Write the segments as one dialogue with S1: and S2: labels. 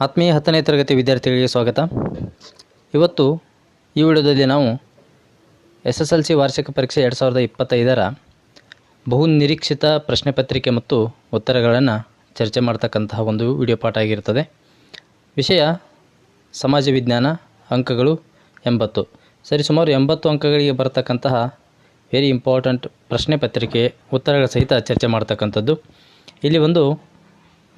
S1: ಆತ್ಮೀಯ ಹತ್ತನೇ ತರಗತಿ ವಿದ್ಯಾರ್ಥಿಗಳಿಗೆ ಸ್ವಾಗತ. ಇವತ್ತು ಈ ವಿಡಿಯೋದಲ್ಲಿ ನಾವು ಎಸ್ ಎಸ್ ಎಲ್ ಸಿ ವಾರ್ಷಿಕ ಪರೀಕ್ಷೆ ಎರಡು ಸಾವಿರದ ಇಪ್ಪತ್ತೈದರ ಬಹು ನಿರೀಕ್ಷಿತ ಪ್ರಶ್ನೆ ಪತ್ರಿಕೆ ಮತ್ತು ಉತ್ತರಗಳನ್ನು ಚರ್ಚೆ ಮಾಡ್ತಕ್ಕಂತಹ ಒಂದು ವಿಡಿಯೋ ಪಾಠ ಆಗಿರುತ್ತದೆ ವಿಷಯ ಸಮಾಜ ವಿಜ್ಞಾನ ಅಂಕಗಳು ಎಂಬತ್ತು. ಸರಿ, ಸುಮಾರು ಎಂಬತ್ತು ಅಂಕಗಳಿಗೆ ಬರತಕ್ಕಂತಹ ವೆರಿ ಇಂಪಾರ್ಟೆಂಟ್ ಪ್ರಶ್ನೆ ಪತ್ರಿಕೆ ಉತ್ತರಗಳ ಸಹಿತ ಚರ್ಚೆ ಮಾಡ್ತಕ್ಕಂಥದ್ದು. ಇಲ್ಲಿ ಒಂದು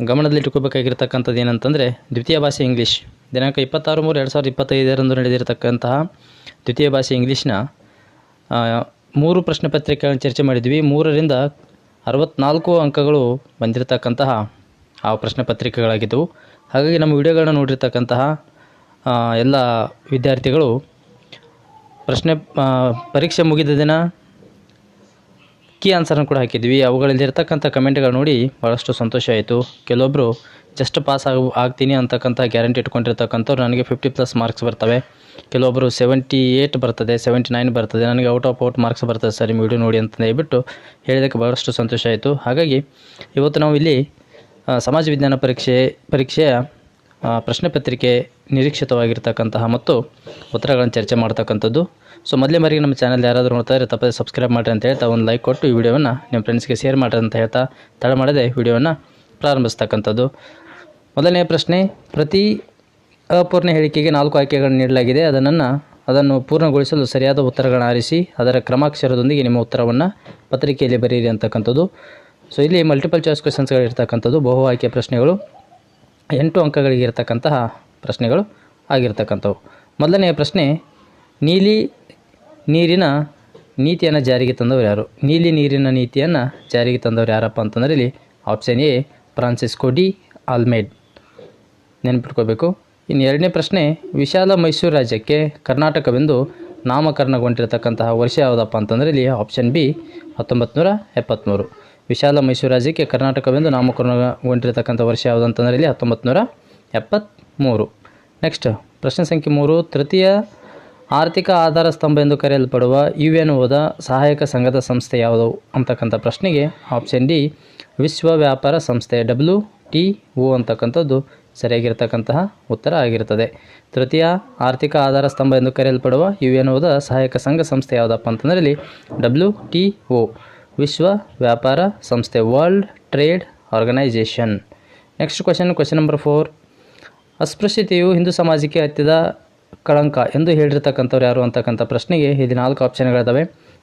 S1: ಗಮನದಲ್ಲಿಟ್ಟುಕೋಬೇಕಾಗಿರ್ತಕ್ಕಂಥದ್ದು ಏನಂತಂದರೆ ದ್ವಿತೀಯ ಭಾಷೆ ಇಂಗ್ಲೀಷ್. ದಿನಾಂಕ ಇಪ್ಪತ್ತಾರು ಮೂರು ಎರಡು ಸಾವಿರದ ಇಪ್ಪತ್ತೈದರಂದು ನಡೆದಿರತಕ್ಕಂತಹ ದ್ವಿತೀಯ ಭಾಷೆ ಇಂಗ್ಲೀಷ್ನ ಮೂರು ಪ್ರಶ್ನೆ ಪತ್ರಿಕೆಗಳನ್ನು ಚರ್ಚೆ ಮಾಡಿದ್ವಿ. ಮೂರರಿಂದ ಅರವತ್ನಾಲ್ಕು ಅಂಕಗಳು ಬಂದಿರತಕ್ಕಂತಹ ಆ ಪ್ರಶ್ನೆ ಪತ್ರಿಕೆಗಳಾಗಿದ್ದವು. ಹಾಗಾಗಿ ನಮ್ಮ ವಿಡಿಯೋಗಳನ್ನ ನೋಡಿರ್ತಕ್ಕಂತಹ ಎಲ್ಲ ವಿದ್ಯಾರ್ಥಿಗಳು ಪ್ರಶ್ನೆ ಪರೀಕ್ಷೆ ಮುಗಿದ ದಿನ ಕೀ ಆನ್ಸರ್ನ ಕೂಡ ಹಾಕಿದ್ವಿ. ಅವುಗಳಲ್ಲಿ ಇರ್ತಕ್ಕಂಥ ಕಮೆಂಟ್ಗಳು ನೋಡಿ ಭಾಳಷ್ಟು ಸಂತೋಷ ಆಯಿತು. ಕೆಲವೊಬ್ಬರು ಜಸ್ಟ್ ಪಾಸ್ ಆಗ, ಆಗ್ತೀನಿ ಅಂತಕ್ಕಂಥ ಗ್ಯಾರಂಟಿ ಇಟ್ಕೊಂಡಿರ್ತಕ್ಕಂಥವ್ರು ನನಗೆ ಫಿಫ್ಟಿ ಪ್ಲಸ್ ಮಾರ್ಕ್ಸ್ ಬರ್ತವೆ. ಕೆಲವೊಬ್ಬರು ಸೆವೆಂಟಿ ಏಯ್ಟ್ ಬರ್ತದೆ, ಸೆವೆಂಟಿ ನೈನ್ ಬರ್ತದೆ, ನನಗೆ ಔಟ್ ಆಫ್ ಔಟ್ ಮಾರ್ಕ್ಸ್ ಬರ್ತದೆ ಸರ್ ನಿಮ್ಮ ವಿಡಿಯೋ ನೋಡಿ ಅಂತ ಹೇಳ್ಬಿಟ್ಟು ಹೇಳಿದಕ್ಕೆ ಭಾಳಷ್ಟು ಸಂತೋಷ ಆಯಿತು. ಹಾಗಾಗಿ ಇವತ್ತು ನಾವು ಇಲ್ಲಿ ಸಮಾಜ ವಿಜ್ಞಾನ ಪರೀಕ್ಷೆ, ಪರೀಕ್ಷೆಯ ಪ್ರಶ್ನೆ ಪತ್ರಿಕೆ ನಿರೀಕ್ಷಿತವಾಗಿರ್ತಕ್ಕಂತಹ ಮತ್ತು ಉತ್ತರಗಳನ್ನು ಚರ್ಚೆ ಮಾಡ್ತಕ್ಕಂಥದ್ದು. ಸೊ ಮೊದಲೇ ಬಾರಿಗೆ ನಮ್ಮ ಚಾನಲ್ ಯಾರಾದರೂ ನೋಡ್ತಾ ಇದ್ರೆ ತಪ್ಪದೆ ಸಬ್ಸ್ಕ್ರೈಬ್ ಮಾಡಿರಿ ಅಂತ ಹೇಳ್ತಾ ಒಂದು ಲೈಕ್ ಕೊಟ್ಟು ಈ ವಿಡಿಯೋವನ್ನು ನಿಮ್ಮ ಫ್ರೆಂಡ್ಸ್ಗೆ ಶೇರ್ ಮಾಡಿರಿ ಅಂತ ಹೇಳ್ತಾ ತಡ ಮಾಡದೆ ವಿಡಿಯೋವನ್ನು ಪ್ರಾರಂಭಿಸ್ತಕ್ಕಂಥದ್ದು. ಮೊದಲನೇ ಪ್ರಶ್ನೆ, ಪ್ರತಿ ಅಪೂರ್ಣ ಹೇಳಿಕೆಗೆ ನಾಲ್ಕು ಆಯ್ಕೆಗಳನ್ನು ನೀಡಲಾಗಿದೆ. ಅದನ್ನು ಅದನ್ನು ಪೂರ್ಣಗೊಳಿಸಲು ಸರಿಯಾದ ಉತ್ತರಗಳನ್ನು ಆರಿಸಿ, ಅದರ ಕ್ರಮಾಕ್ಷರದೊಂದಿಗೆ ನಿಮ್ಮ ಉತ್ತರವನ್ನು ಪತ್ರಿಕೆಯಲ್ಲಿ ಬರೆಯಿರಿ ಅಂತಕ್ಕಂಥದ್ದು. ಸೊ ಇಲ್ಲಿ ಮಲ್ಟಿಪಲ್ ಚಾಯ್ಸ್ ಕ್ವೆಶನ್ಸ್ಗಳು ಇರ್ತಕ್ಕಂಥದ್ದು ಬಹು ಆಯ್ಕೆ ಪ್ರಶ್ನೆಗಳು, ಎಂಟು ಅಂಕಗಳಿಗೆ ಇರತಕ್ಕಂತಹ ಪ್ರಶ್ನೆಗಳು ಆಗಿರ್ತಕ್ಕಂಥವು. ಮೊದಲನೆಯ ಪ್ರಶ್ನೆ ನೀಲಿ ನೀರಿನ ನೀತಿಯನ್ನು ಜಾರಿಗೆ ತಂದವರು ಯಾರು? ನೀಲಿ ನೀರಿನ ನೀತಿಯನ್ನು ಜಾರಿಗೆ ತಂದವರು ಯಾರಪ್ಪ ಅಂತಂದರೆ ಇಲ್ಲಿ option A Francisco de Almeida ನೆನಪಿಟ್ಕೋಬೇಕು. ಇನ್ನು ಎರಡನೇ ಪ್ರಶ್ನೆ, ವಿಶಾಲ ಮೈಸೂರು ರಾಜ್ಯಕ್ಕೆ ಕರ್ನಾಟಕವೆಂದು ನಾಮಕರಣಗೊಂಡಿರತಕ್ಕಂತಹ ವರ್ಷ ಯಾವುದಪ್ಪ ಅಂತಂದರೆ ಇಲ್ಲಿ ಆಪ್ಷನ್ ಬಿ ಹತ್ತೊಂಬತ್ತು ನೂರ ಎಪ್ಪತ್ತ್ಮೂರು ವಿಶಾಲ ಮೈಸೂರು ರಾಜ್ಯಕ್ಕೆ ಕರ್ನಾಟಕವೆಂದು ನಾಮಕರಣಗೊಂಡಿರತಕ್ಕಂಥ ವರ್ಷ ಯಾವುದು ಅಂತಂದರೆ ಇಲ್ಲಿ ಹತ್ತೊಂಬತ್ತು ನೂರ ಎಪ್ಪತ್ತ್ಮೂರು ನೆಕ್ಸ್ಟ್ ಪ್ರಶ್ನೆ ಸಂಖ್ಯೆ ಮೂರು, ತೃತೀಯ ಆರ್ಥಿಕ ಆಧಾರ ಸ್ತಂಭ ಎಂದು ಕರೆಯಲ್ಪಡುವ ಯು ಎನ್ ಓದ ಸಹಾಯಕ ಸಂಘದ ಸಂಸ್ಥೆ ಯಾವುದು ಅಂತಕ್ಕಂಥ ಪ್ರಶ್ನೆಗೆ ಆಪ್ಷನ್ ಡಿ ವಿಶ್ವ ವ್ಯಾಪಾರ ಸಂಸ್ಥೆ ಡಬ್ಲ್ಯೂ ಟಿ ಒ ಅಂತಕ್ಕಂಥದ್ದು ಸರಿಯಾಗಿರ್ತಕ್ಕಂತಹ ಉತ್ತರ ಆಗಿರುತ್ತದೆ. ತೃತೀಯ, ಆರ್ಥಿಕ ಆಧಾರ ಸ್ತಂಭ ಎಂದು ಕರೆಯಲ್ಪಡುವ ಯು ಎನ್ ಓದ ಸಹಾಯಕ ಸಂಘ ಸಂಸ್ಥೆ ಯಾವುದಪ್ಪ ಅಂತಂದರೆ ಇಲ್ಲಿ ಡಬ್ಲ್ಯೂ ಟಿ ಒ ವಿಶ್ವ ವ್ಯಾಪಾರ ಸಂಸ್ಥೆ world trade organisation next question question number four ಅಸ್ಪೃಶ್ಯತೆಯು Hindu ಸಮಾಜಕ್ಕೆ ಹತ್ತಿದ ಕಳಂಕ ಎಂದು ಹೇಳಿರ್ತಕ್ಕಂಥವ್ರು ಯಾರು ಅಂತಕ್ಕಂಥ ಪ್ರಶ್ನೆಗೆ ಇಲ್ಲಿ ನಾಲ್ಕು ಆಪ್ಷನ್ಗಳಿದ್ದಾವೆ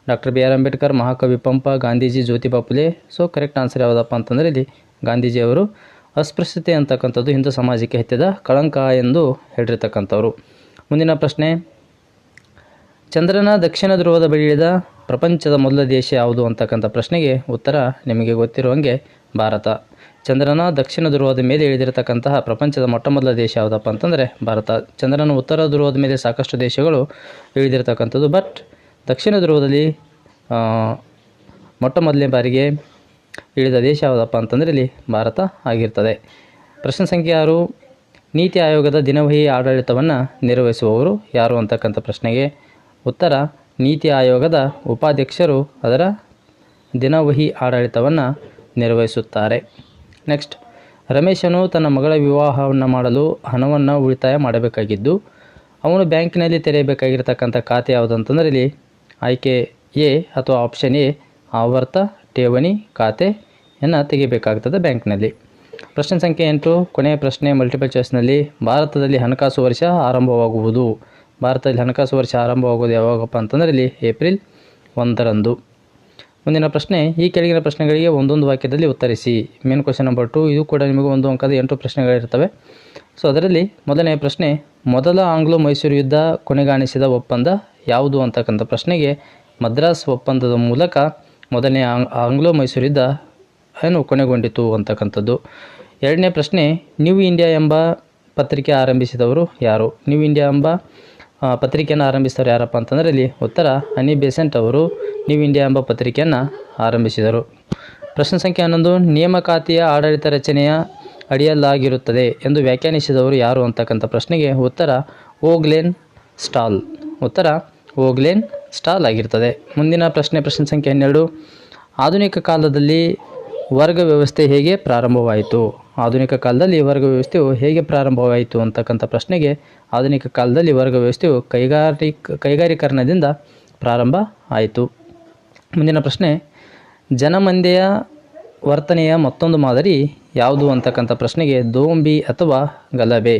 S1: ಡಾಕ್ಟರ್ ಬಿ ಆರ್ ಅಂಬೇಡ್ಕರ್, ಮಹಾಕವಿ Pampa, Gandhiji, Jyotiba Phule so correct answer ಯಾವುದಪ್ಪ ಅಂತಂದರೆ ಇಲ್ಲಿ ಗಾಂಧೀಜಿಯವರು ಅಸ್ಪೃಶ್ಯತೆ ಅಂತಕ್ಕಂಥದ್ದು ಹಿಂದೂ ಸಮಾಜಕ್ಕೆ ಹೆತ್ತಿದ ಕಳಂಕ ಎಂದು ಹೇಳಿರ್ತಕ್ಕಂಥವ್ರು. ಮುಂದಿನ ಪ್ರಶ್ನೆ, ಚಂದ್ರನ ದಕ್ಷಿಣ ಧ್ರುವದ ಬಳಿ ಪ್ರಪಂಚದ ಮೊದಲ ದೇಶ ಯಾವುದು ಅಂತಕ್ಕಂಥ ಪ್ರಶ್ನೆಗೆ ಉತ್ತರ ನಿಮಗೆ ಗೊತ್ತಿರುವಂಗೆ ಭಾರತ. ಚಂದ್ರನ ದಕ್ಷಿಣ ಧ್ರುವದ ಮೇಲೆ ಇಳಿದಿರತಕ್ಕಂತಹ ಪ್ರಪಂಚದ ಮೊಟ್ಟ ಮೊದಲ ದೇಶ ಯಾವುದಪ್ಪ ಅಂತಂದರೆ ಭಾರತ. ಚಂದ್ರನ ಉತ್ತರ ಧ್ರುವದ ಮೇಲೆ ಸಾಕಷ್ಟು ದೇಶಗಳು ಇಳಿದಿರತಕ್ಕಂಥದ್ದು. ಬಟ್ ದಕ್ಷಿಣ ಧ್ರುವದಲ್ಲಿ ಮೊಟ್ಟ ಮೊದಲನೇ ಬಾರಿಗೆ ಇಳಿದ ದೇಶ ಯಾವುದಪ್ಪ ಅಂತಂದರೆ ಇಲ್ಲಿ ಭಾರತ ಆಗಿರ್ತದೆ. ಪ್ರಶ್ನೆ ಸಂಖ್ಯೆ ಆರು, ನೀತಿ ಆಯೋಗದ ದಿನವಹಿ ಆಡಳಿತವನ್ನು ನಿರ್ವಹಿಸುವವರು ಯಾರು ಅಂತಕ್ಕಂಥ ಪ್ರಶ್ನೆಗೆ ಉತ್ತರ, ನೀತಿ ಆಯೋಗದ ಉಪಾಧ್ಯಕ್ಷರು ಅದರ ದಿನವಹಿ ಆಡಳಿತವನ್ನು ನಿರ್ವಹಿಸುತ್ತಾರೆ. ನೆಕ್ಸ್ಟ್ ರಮೇಶನು ತನ್ನ ಮಗಳ ವಿವಾಹವನ್ನು ಮಾಡಲು ಹಣವನ್ನು ಉಳಿತಾಯ ಮಾಡಬೇಕಾಗಿದ್ದು, ಅವನು ಬ್ಯಾಂಕಿನಲ್ಲಿ ತೆರೆಯಬೇಕಾಗಿರ್ತಕ್ಕಂಥ ಖಾತೆ ಯಾವುದು ಅಂತಂದರೆ ಇಲ್ಲಿ ಆಯ್ಕೆ ಎ ಅಥವಾ ಆಪ್ಷನ್ ಎ, ಆವರ್ತ ಠೇವಣಿ ಖಾತೆಯನ್ನು ತೆಗೆಯಬೇಕಾಗ್ತದೆ ಬ್ಯಾಂಕ್ನಲ್ಲಿ. ಪ್ರಶ್ನೆ ಸಂಖ್ಯೆ ಎಂಟು, ಕೊನೆಯ ಪ್ರಶ್ನೆ ಮಲ್ಟಿಪಲ್ ಚಾಯ್ಸ್ನಲ್ಲಿ ಭಾರತದಲ್ಲಿ ಹಣಕಾಸು ವರ್ಷ ಆರಂಭವಾಗುವುದು. ಭಾರತದಲ್ಲಿ ಹಣಕಾಸು ವರ್ಷ ಆರಂಭವಾಗುವುದು ಯಾವಾಗಪ್ಪ ಅಂತಂದರೆ ಇಲ್ಲಿ ಏಪ್ರಿಲ್ ಒಂದರಂದು. ಮುಂದಿನ ಪ್ರಶ್ನೆ, ಈ ಕೆಳಗಿನ ಪ್ರಶ್ನೆಗಳಿಗೆ ಒಂದೊಂದು ವಾಕ್ಯದಲ್ಲಿ ಉತ್ತರಿಸಿ. ಮೇನ್ ಕ್ವಶನ್ ನಂಬರ್ ಟು ಇದು ಕೂಡ ನಿಮಗೆ ಒಂದು ಅಂಕದ ಎಂಟು ಪ್ರಶ್ನೆಗಳಿರ್ತವೆ ಸೊ ಅದರಲ್ಲಿ ಮೊದಲನೆಯ ಪ್ರಶ್ನೆ, ಮೊದಲ ಆಂಗ್ಲೋ ಮೈಸೂರು ಯುದ್ಧ ಕೊನೆಗಾಣಿಸಿದ ಒಪ್ಪಂದ ಯಾವುದು ಅಂತಕ್ಕಂಥ ಪ್ರಶ್ನೆಗೆ, ಮದ್ರಾಸ್ ಒಪ್ಪಂದದ ಮೂಲಕ ಮೊದಲನೇ ಆಂಗ್- ಆಂಗ್ಲೋ ಮೈಸೂರು ಯುದ್ಧ ಏನು ಕೊನೆಗೊಂಡಿತು ಅಂತಕ್ಕಂಥದ್ದು. ಎರಡನೇ ಪ್ರಶ್ನೆ, ನ್ಯೂ ಇಂಡಿಯಾ ಎಂಬ ಪತ್ರಿಕೆ ಆರಂಭಿಸಿದವರು ಯಾರು? ನ್ಯೂ ಇಂಡಿಯಾ ಎಂಬ ಪತ್ರಿಕೆಯನ್ನು ಆರಂಭಿಸಿದವರು ಯಾರಪ್ಪ ಅಂತಂದರೆ ಇಲ್ಲಿ ಉತ್ತರ, ಹನಿ ಬೇಸೆಂಟ್ ಅವರು ನ್ಯೂ ಇಂಡಿಯಾ ಎಂಬ ಪತ್ರಿಕೆಯನ್ನು ಆರಂಭಿಸಿದರು. ಪ್ರಶ್ನೆ ಸಂಖ್ಯೆ ಹನ್ನೊಂದು, ನೇಮಕಾತಿಯ ಆಡಳಿತ ರಚನೆಯ ಅಡಿಯಲ್ಲಾಗಿರುತ್ತದೆ ಎಂದು ವ್ಯಾಖ್ಯಾನಿಸಿದವರು ಯಾರು ಅಂತಕ್ಕಂಥ ಪ್ರಶ್ನೆಗೆ ಉತ್ತರ, ಓಗ್ಲೇನ್ ಸ್ಟಾಲ್. ಉತ್ತರ, ಓಗ್ಲೇನ್ ಸ್ಟಾಲ್ ಆಗಿರ್ತದೆ. ಮುಂದಿನ ಪ್ರಶ್ನೆ ಪ್ರಶ್ನೆ ಸಂಖ್ಯೆ ಹನ್ನೆರಡು. ಆಧುನಿಕ ಕಾಲದಲ್ಲಿ ವರ್ಗ ವ್ಯವಸ್ಥೆ ಹೇಗೆ ಪ್ರಾರಂಭವಾಯಿತು? ಆಧುನಿಕ ಕಾಲದಲ್ಲಿ ವರ್ಗ ವ್ಯವಸ್ಥೆಯು ಹೇಗೆ ಪ್ರಾರಂಭವಾಯಿತು ಅಂತಕ್ಕಂಥ ಪ್ರಶ್ನೆಗೆ ಆಧುನಿಕ ಕಾಲದಲ್ಲಿ ವರ್ಗ ವ್ಯವಸ್ಥೆಯು ಕೈಗಾರಿಕ ಕೈಗಾರೀಕರಣದಿಂದ ಪ್ರಾರಂಭ ಆಯಿತು. ಮುಂದಿನ ಪ್ರಶ್ನೆ, ಜನಮಂದೆಯ ವರ್ತನೆಯ ಮತ್ತೊಂದು ಮಾದರಿ ಯಾವುದು ಅಂತಕ್ಕಂಥ ಪ್ರಶ್ನೆಗೆ ದೋಂಬಿ ಅಥವಾ ಗಲಭೆ.